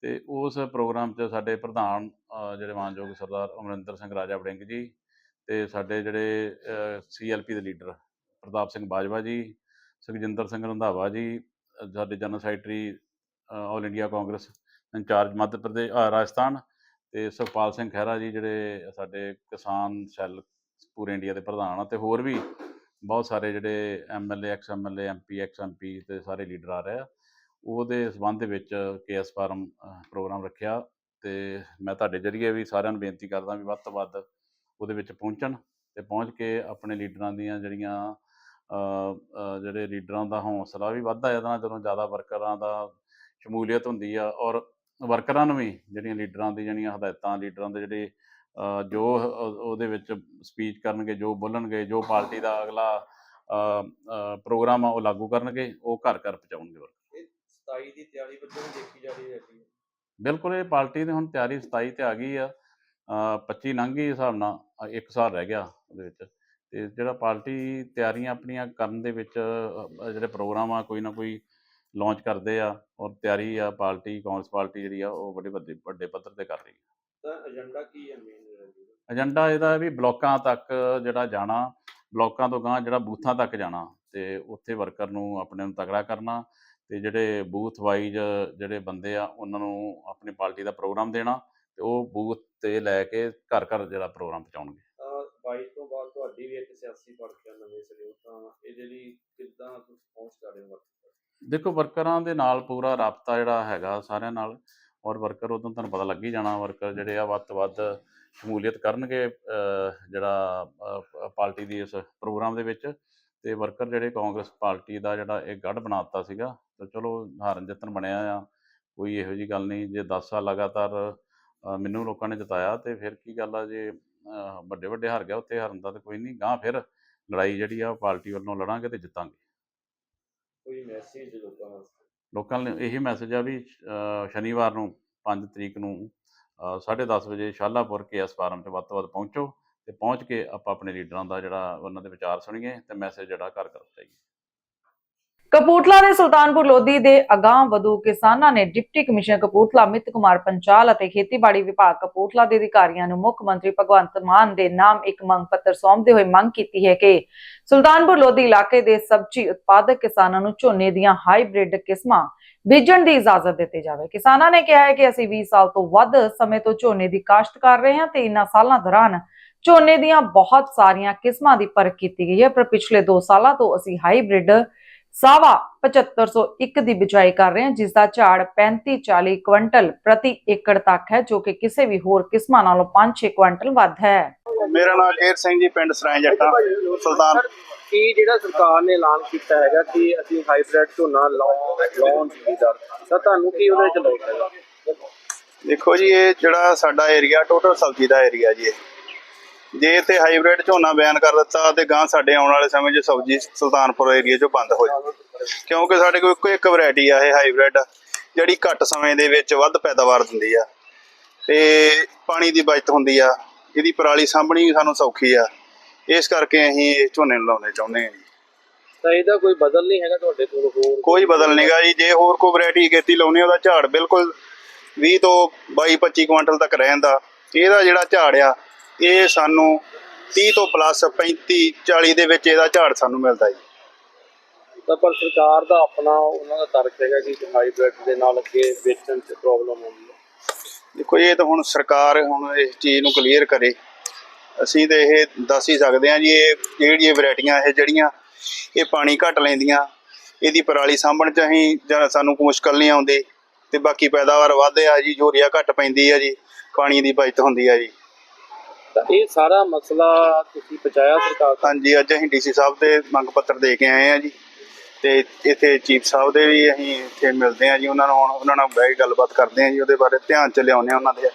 S10: ਤੇ ਉਸ ਪ੍ਰੋਗਰਾਮ 'ਚ ਸਾਡੇ ਪ੍ਰਧਾਨ ਜਿਹੜੇ ਮਾਨਯੋਗ ਸਰਦਾਰ ਅਮਰਿੰਦਰ ਸਿੰਘ ਰਾਜਾ ਵੜਿੰਗ ਜੀ ਤੇ ਸਾਡੇ ਜਿਹੜੇ ਸੀਐਲਪੀ ਦੇ ਲੀਡਰ ਪ੍ਰਤਾਪ ਸਿੰਘ ਬਾਜਵਾ ਜੀ, ਸੁਖਜਿੰਦਰ ਸਿੰਘ ਰੰਧਾਵਾ ਜੀ ਸਾਡੇ general secretary all India Congress incharge Madhya Pradesh Rajasthan ਤੇ ਸੁਖਪਾਲ ਸਿੰਘ ਖਹਿਰਾ ਜੀ ਜਿਹੜੇ ਸਾਡੇ ਕਿਸਾਨ ਸੈੱਲ ਪੂਰੇ ਇੰਡੀਆ ਦੇ ਪ੍ਰਧਾਨ ਆ ਤੇ ਹੋਰ ਵੀ ਬਹੁਤ ਸਾਰੇ ਜਿਹੜੇ MLA ex MLA MP ex MP ਤੇ ਸਾਰੇ ਲੀਡਰ ਆ ਰਹੇ ਆ। ਉਹਦੇ ਸਬੰਧ ਦੇ ਵਿੱਚ ਕੇਐਸ ਫਾਰਮ ਪ੍ਰੋਗਰਾਮ ਰੱਖਿਆ ਤੇ ਮੈਂ ਤੁਹਾਡੇ ਜਰੀਏ ਵੀ ਸਾਰਿਆਂ ਨੂੰ ਬੇਨਤੀ ਕਰਦਾ ਵੀ ਵੱਧ ਤੋਂ ਵੱਧ ਉਹਦੇ ਵਿੱਚ ਪਹੁੰਚਣ ਤੇ ਪਹੁੰਚ ਕੇ ਆਪਣੇ ਲੀਡਰਾਂ ਦੀਆਂ ਜਿਹੜੀਆਂ ਜਿਹੜੇ ਲੀਡਰਾਂ ਦਾ ਹੌਸਲਾ ਵੀ ਵੱਧਦਾ ਇਹਦੇ ਨਾਲ ਜਦੋਂ ਜ਼ਿਆਦਾ ਵਰਕਰਾਂ ਦਾ ਸ਼ਮੂਲੀਅਤ ਹੁੰਦੀ ਆ ਔਰ ਵਰਕਰਾਂ ਨੂੰ ਵੀ ਜਿਹੜੀਆਂ ਲੀਡਰਾਂ ਦੀ ਜਿਹੜੀਆਂ ਹਦਾਇਤਾਂ ਲੀਡਰਾਂ ਦੇ ਜਿਹੜੇ ਜੋ ਉਹਦੇ ਵਿੱਚ ਸਪੀਚ ਕਰਨਗੇ ਜੋ ਬੋਲਣਗੇ ਜੋ ਪਾਰਟੀ ਦਾ ਅਗਲਾ ਪ੍ਰੋਗਰਾਮ ਆ ਉਹ ਲਾਗੂ ਕਰਨਗੇ ਉਹ ਘਰ ਘਰ ਪਹੁੰਚਾਉਣਗੇ ਵਰਕਰ।
S6: 27 ਦੀ ਤਿਆਰੀ ਵੱਲੋਂ ਦੇਖੀ ਜਾ ਰਹੀ ਹੈ।
S10: ਬਿਲਕੁਲ ਇਹ ਪਾਰਟੀ ਦੀ ਹੁਣ ਤਿਆਰੀ 27 ਤੇ ਆ ਗਈ ਆ ਅ, 25 ਲੰਘ ਗਈ ਹਿਸਾਬ ਨਾਲ ਇੱਕ ਸਾਲ ਰਹਿ ਗਿਆ ਉਹਦੇ ਵਿੱਚ। ਤੇ ਜਿਹੜਾ ਪਾਰਟੀ ਤਿਆਰੀਆਂ ਆਪਣੀਆਂ ਕਰਨ ਦੇ ਵਿੱਚ ਜਿਹੜੇ ਪ੍ਰੋਗਰਾਮ ਆ ਕੋਈ ਨਾ ਕੋਈ ਲਾਂਚ ਕਰਦੇ ਆ ਔਰ ਤਿਆਰੀ ਆ ਪਾਰਟੀ ਕਾਂਗਰਸ ਪਾਰਟੀ ਜਿਹੜੀ ਆ ਉਹ ਵੱਡੇ ਵੱਡੇ ਵੱਡੇ ਪੱਧਰ ਤੇ ਕਰ ਰਹੀ ਹੈ
S6: ਤਾਂ ਏਜੰਡਾ ਕੀ ਹੈ ਮੇਨ
S10: ਏਜੰਡਾ ਇਹਦਾ? ਵੀ ਬਲੋਕਾਂ ਤੱਕ ਜਿਹੜਾ ਜਾਣਾ ਬਲੋਕਾਂ ਤੋਂ ਗਾਂ ਜਿਹੜਾ ਬੂਥਾਂ ਤੱਕ ਜਾਣਾ ਤੇ ਉੱਥੇ ਵਰਕਰ ਨੂੰ ਆਪਣੇ ਨੂੰ ਤਗੜਾ ਕਰਨਾ ਤੇ ਜਿਹੜੇ ਬੂਥ ਵਾਈਜ਼ ਜਿਹੜੇ ਬੰਦੇ ਆ ਉਹਨਾਂ ਨੂੰ ਆਪਣੀ ਪਾਰਟੀ ਦਾ ਪ੍ਰੋਗਰਾਮ ਦੇਣਾ ਤੇ ਉਹ ਬੂਥ ਤੇ ਲੈ ਕੇ ਘਰ ਘਰ ਜਿਹੜਾ ਪ੍ਰੋਗਰਾਮ ਪਹੁੰਚਾਉਣਗੇ।
S6: 22 ਤੋਂ ਬਾਅਦ ਤੁਹਾਡੀ ਵੀ ਇੱਕ ਸਿਆਸੀ ਪੜਖਿਆ ਨਵੇਂ ਸਿਰੇ ਤਾਂ ਇਹਦੇ ਲਈ ਕਿੱਦਾਂ ਤੁਸੀਂ ਪਹੁੰਚ ਕਰ ਰਹੇ ਹੋ
S10: ਦੇਖੋ ਵਰਕਰਾਂ ਦੇ ਨਾਲ ਪੂਰਾ ਰਾਬਤਾ ਜਿਹੜਾ ਹੈਗਾ ਸਾਰਿਆਂ ਨਾਲ ਔਰ ਵਰਕਰ ਉਦੋਂ ਤੁਹਾਨੂੰ ਪਤਾ ਲੱਗ ਹੀ ਜਾਣਾ, ਵਰਕਰ ਜਿਹੜੇ ਆ ਵੱਧ ਤੋਂ ਵੱਧ ਸ਼ਮੂਲੀਅਤ ਕਰਨਗੇ ਜਿਹੜਾ ਪਾਰਟੀ ਦੀ ਇਸ ਪ੍ਰੋਗਰਾਮ ਦੇ ਵਿੱਚ ਤੇ ਵਰਕਰ ਜਿਹੜੇ ਕਾਂਗਰਸ ਪਾਰਟੀ ਦਾ ਜਿਹੜਾ ਇਹ ਗੜ ਬਣਾਤਾ ਸੀਗਾ, ਤੇ ਚਲੋ ਹਾਰਨ ਜਿੱਤਣ ਬਣਿਆ ਆ, ਕੋਈ ਇਹੋ ਜੀ ਗੱਲ ਨਹੀਂ, ਜੇ 10 ਸਾਲ ਲਗਾਤਾਰ ਮੈਨੂੰ ਲੋਕਾਂ ਨੇ ਜਿਤਾਇਆ ਤੇ ਫਿਰ ਕੀ ਗੱਲ ਆ, ਜੇ ਵੱਡੇ ਵੱਡੇ ਹਾਰ ਗਿਆ ਉੱਥੇ ਹਾਰਨ ਦਾ ਤਾਂ ਕੋਈ ਨਹੀਂ ਗਾਂ ਫਿਰ ਲੜਾਈ ਜਿਹੜੀ ਆ ਉਹ ਪਾਰਟੀ ਵੱਲੋਂ ਲੜਾਂਗੇ ਤੇ ਜਿੱਤਾਂਗੇ।
S6: ਕੋਈ ਮੈਸੇਜ ਲੋਕਾਂ ਵਾਸਤੇ?
S10: ਲੋਕਾਂ ਨੂੰ ਇਹੀ ਮੈਸੇਜ ਆ ਵੀ ਅਹ, ਸ਼ਨੀਵਾਰ ਨੂੰ 5 ਤਰੀਕ ਨੂੰ ਅਹ, 10:30 ਵਜੇ ਸ਼ਾਲਾਪੁਰ ਕੇਐਸ ਫਾਰਮ 'ਚ ਵੱਧ ਤੋਂ ਵੱਧ ਪਹੁੰਚੋ ਤੇ ਪਹੁੰਚ ਕੇ ਆਪਾਂ ਆਪਣੇ ਲੀਡਰਾਂ ਦਾ ਜਿਹੜਾ ਉਹਨਾਂ ਦੇ ਵਿਚਾਰ ਸੁਣੀਏ ਤੇ ਮੈਸੇਜ ਜਿਹੜਾ ਘਰ ਘਰ ਪਹੁੰਚਾਈਏ
S1: ਕਪੂਰਥਲਾ ਦੇ ਸੁਲਤਾਨਪੁਰ ਲੋਧੀ ਦੇ ਅਗਾਂਹ ਵਧੂ ਕਿਸਾਨਾਂ ਨੇ ਡਿਪਟੀ ਕਮਿਸ਼ਨਰ ਕਪੂਰਥਲਾ ਅਮਿਤ ਕੁਮਾਰ ਪੰਚਾਲ ਅਤੇ ਖੇਤੀਬਾੜੀ ਵਿਭਾਗ ਕਪੂਰਥਲਾ ਦੇ ਅਧਿਕਾਰੀਆਂ ਨੂੰ ਮੁੱਖ ਮੰਤਰੀ ਭਗਵੰਤ ਮਾਨ ਦੇ ਨਾਮ ਇੱਕ ਮੰਗ ਪੱਤਰ ਸੌਂਪਦੇ ਹੋਏ ਮੰਗ ਕੀਤੀ ਹੈ ਕਿ ਸੁਲਤਾਨਪੁਰ ਲੋਧੀ ਇਲਾਕੇ ਦੇ ਸਬਜ਼ੀ ਉਤਪਾਦਕ ਕਿਸਾਨਾਂ ਨੂੰ ਝੋਨੇ ਦੀਆਂ ਹਾਈਬ੍ਰਿਡ ਕਿਸਮਾਂ ਬੀਜਣ ਦੀ ਇਜਾਜ਼ਤ ਦਿੱਤੀ ਜਾਵੇ। ਕਿਸਾਨਾਂ ਨੇ ਕਿਹਾ ਹੈ ਕਿ ਅਸੀਂ 20 ਸਾਲ ਤੋਂ ਵੱਧ ਸਮੇਂ ਤੋਂ ਝੋਨੇ ਦੀ ਕਾਸ਼ਤ ਕਰ ਰਹੇ ਹਾਂ ਤੇ ਇਨ੍ਹਾਂ ਸਾਲਾਂ ਦੌਰਾਨ ਝੋਨੇ ਦੀਆਂ ਬਹੁਤ ਸਾਰੀਆਂ ਕਿਸਮਾਂ ਦੀ ਪਰਖ ਕੀਤੀ ਗਈ ਹੈ ਪਰ ਪਿਛਲੇ 2 ਸਾਲਾਂ ਤੋਂ ਅਸੀਂ ਹਾਈਬ੍ਰਿਡ ਸਾਵਾ 7501 ਦੀ ਬਿਜਾਈ ਕਰ ਰਹੇ ਹਾਂ ਜਿਸ ਦਾ ਝਾੜ 35 40 ਕੁਇੰਟਲ ਪ੍ਰਤੀ ਏਕੜ ਤੱਕ ਹੈ ਜੋ ਕਿ ਕਿਸੇ ਵੀ ਹੋਰ ਕਿਸਮਾਂ ਨਾਲੋਂ 5-6 ਕੁਇੰਟਲ ਵੱਧ ਹੈ।
S11: ਮੇਰਾ ਨਾਮ ਕੇਰ ਸਿੰਘ ਜੀ ਪਿੰਡ ਸਰਾਏ ਜੱਟਾਂ ਸੁਲਤਾਨ।
S6: ਕੀ ਜਿਹੜਾ ਸਰਕਾਰ ਨੇ ਐਲਾਨ ਕੀਤਾ ਹੈਗਾ ਕਿ ਅਸੀਂ ਹਾਈਬ੍ਰਿਡ ਝੋਨਾ ਲਾਉਣ ਲਾਉਣ ਦੀ ਦਰ ਤਾਂ ਤੁਹਾਨੂੰ ਕੀ ਉਹਦੇ ਚ ਲੋੜ ਹੈ?
S11: ਦੇਖੋ ਜੀ ਇਹ ਜਿਹੜਾ ਸਾਡਾ ਏਰੀਆ ਟੋਟਲ ਸਬਜ਼ੀ ਦਾ ਏਰੀਆ ਜੀ ਇਹ। ਜੇ ਇੱਥੇ ਹਾਈਬ੍ਰਿਡ ਝੋਨਾ ਬਿਆਨ ਕਰ ਦਿੱਤਾ ਤੇ ਗਾਂ ਸਾਡੇ ਆਉਣ ਵਾਲੇ ਸਮੇਂ 'ਚ ਸਬਜ਼ੀ ਸੁਲਤਾਨਪੁਰ ਏਰੀਆ 'ਚੋਂ ਬੰਦ ਹੋ ਜਾਊਗੀ ਕਿਉਂਕਿ ਸਾਡੇ ਕੋਲ ਇੱਕੋ ਇੱਕ ਵੈਰਾਈਟੀ ਆ ਇਹ ਹਾਈਬ੍ਰਿਡ ਜਿਹੜੀ ਘੱਟ ਸਮੇਂ ਦੇ ਵਿੱਚ ਵੱਧ ਪੈਦਾਵਾਰ ਦਿੰਦੀ ਆ। ਤੇ ਪਾਣੀ ਦੀ ਬਚਤ ਹੁੰਦੀ ਆ ਇਹਦੀ ਪਰਾਲੀ ਸਾਂਭਣੀ ਸਾਨੂੰ ਸੌਖੀ ਆ। ਇਸ ਕਰਕੇ ਅਸੀਂ ਇਹ ਝੋਨੇ ਨੂੰ ਲਾਉਣੇ ਚਾਹੁੰਦੇ ਹਾਂ ਜੀ।
S6: ਤਾਂ ਇਹਦਾ ਕੋਈ ਬਦਲ ਨਹੀਂ ਹੈਗਾ ਤੁਹਾਡੇ ਕੋਲ ਹੋਰ
S11: ਕੋਈ? ਬਦਲ ਨਹੀਂਗਾ ਜੀ। ਜੇ ਹੋਰ ਕੋਈ ਵੈਰਾਈਟੀ ਖੇਤੀ ਲਾਉਣੀ ਉਹਦਾ ਝਾੜ ਬਿਲਕੁਲ 20 ਤੋਂ 22 25 ਕੁਇੰਟਲ ਤੱਕ ਰਹਿੰਦਾ। ਇਹਦਾ ਜਿਹੜਾ ਝਾੜ ਆ ਇਹ ਸਾਨੂੰ 30 ਤੋਂ ਪਲੱਸ 35 40 ਦੇ ਵਿੱਚ ਇਹਦਾ ਝਾੜ ਸਾਨੂੰ ਮਿਲਦਾ ਜੀ।
S6: ਤਾਂ ਪਰ ਸਰਕਾਰ ਦਾ ਆਪਣਾ ਉਹਨਾਂ ਦਾ ਤਰਕ ਹੈਗਾ ਕਿ ਹਾਈਬ੍ਰਿਡ ਦੇ ਨਾਲ ਅੱਗੇ ਵੇਚਣ 'ਚ ਪ੍ਰੋਬਲਮ ਆਉਂਦੀ ਹੈ।
S11: ਦੇਖੋ ਇਹ ਤਾਂ ਹੁਣ ਸਰਕਾਰ ਹੁਣ ਇਸ ਚੀਜ਼ ਨੂੰ ਕਲੀਅਰ ਕਰੇ। ਅਸੀਂ ਤੇ ਇਹ ਦੱਸ ਹੀ ਸਕਦੇ ਹਾਂ ਜੀ ਇਹ ਜਿਹੜੀਆਂ ਵੈਰਾਈਟੀਆਂ ਇਹ ਜਿਹੜੀਆਂ ਇਹ ਪਾਣੀ ਘੱਟ ਲੈਂਦੀਆਂ ਇਹਦੀ ਪਰਾਲੀ ਸਾਂਭਣ ਚ ਅਸੀਂ ਜਾਂ ਸਾਨੂੰ ਕੋਈ ਮੁਸ਼ਕਲ ਨਹੀਂ ਆਉਂਦੀ। ਤੇ ਬਾਕੀ ਪੈਦਾਵਾਰ ਵਧਦੇ ਆ ਜੀ ਯੂਰੀਆ ਘੱਟ ਪੈਂਦੀ ਆ ਜੀ ਪਾਣੀ ਦੀ ਬਚਤ ਹੁੰਦੀ ਆ ਜੀ।
S6: ਤਾਂ ਇਹ ਸਾਰਾ ਮਸਲਾ ਤੁਸੀਂ ਪਹੁੰਚਾਇਆ ਸਰਕਾਰ ਤੱਕ
S11: ਹਾਂਜੀ ਅੱਜ ਅਸੀਂ ਡੀਸੀ ਸਾਹਿਬ ਦੇ ਮੰਗ ਪੱਤਰ ਦੇ ਕੇ ਆਏ ਆ ਜੀ। ਤੇ ਇੱਥੇ ਚੀਫ ਸਾਹਿਬ ਦੇ ਵੀ ਅਸੀਂ ਇੱਥੇ ਮਿਲਦੇ ਆ ਜੀ ਉਹਨਾਂ ਨੂੰ ਹੁਣ ਉਹਨਾਂ ਨਾਲ ਕੇ ਗੱਲਬਾਤ ਕਰਦੇ ਆ ਜੀ ਉਹਦੇ ਬਾਰੇ ਧਿਆਨ ਚ ਲਿਆਉਂਦੇ ਆ ਉਹਨਾਂ ਦੇ।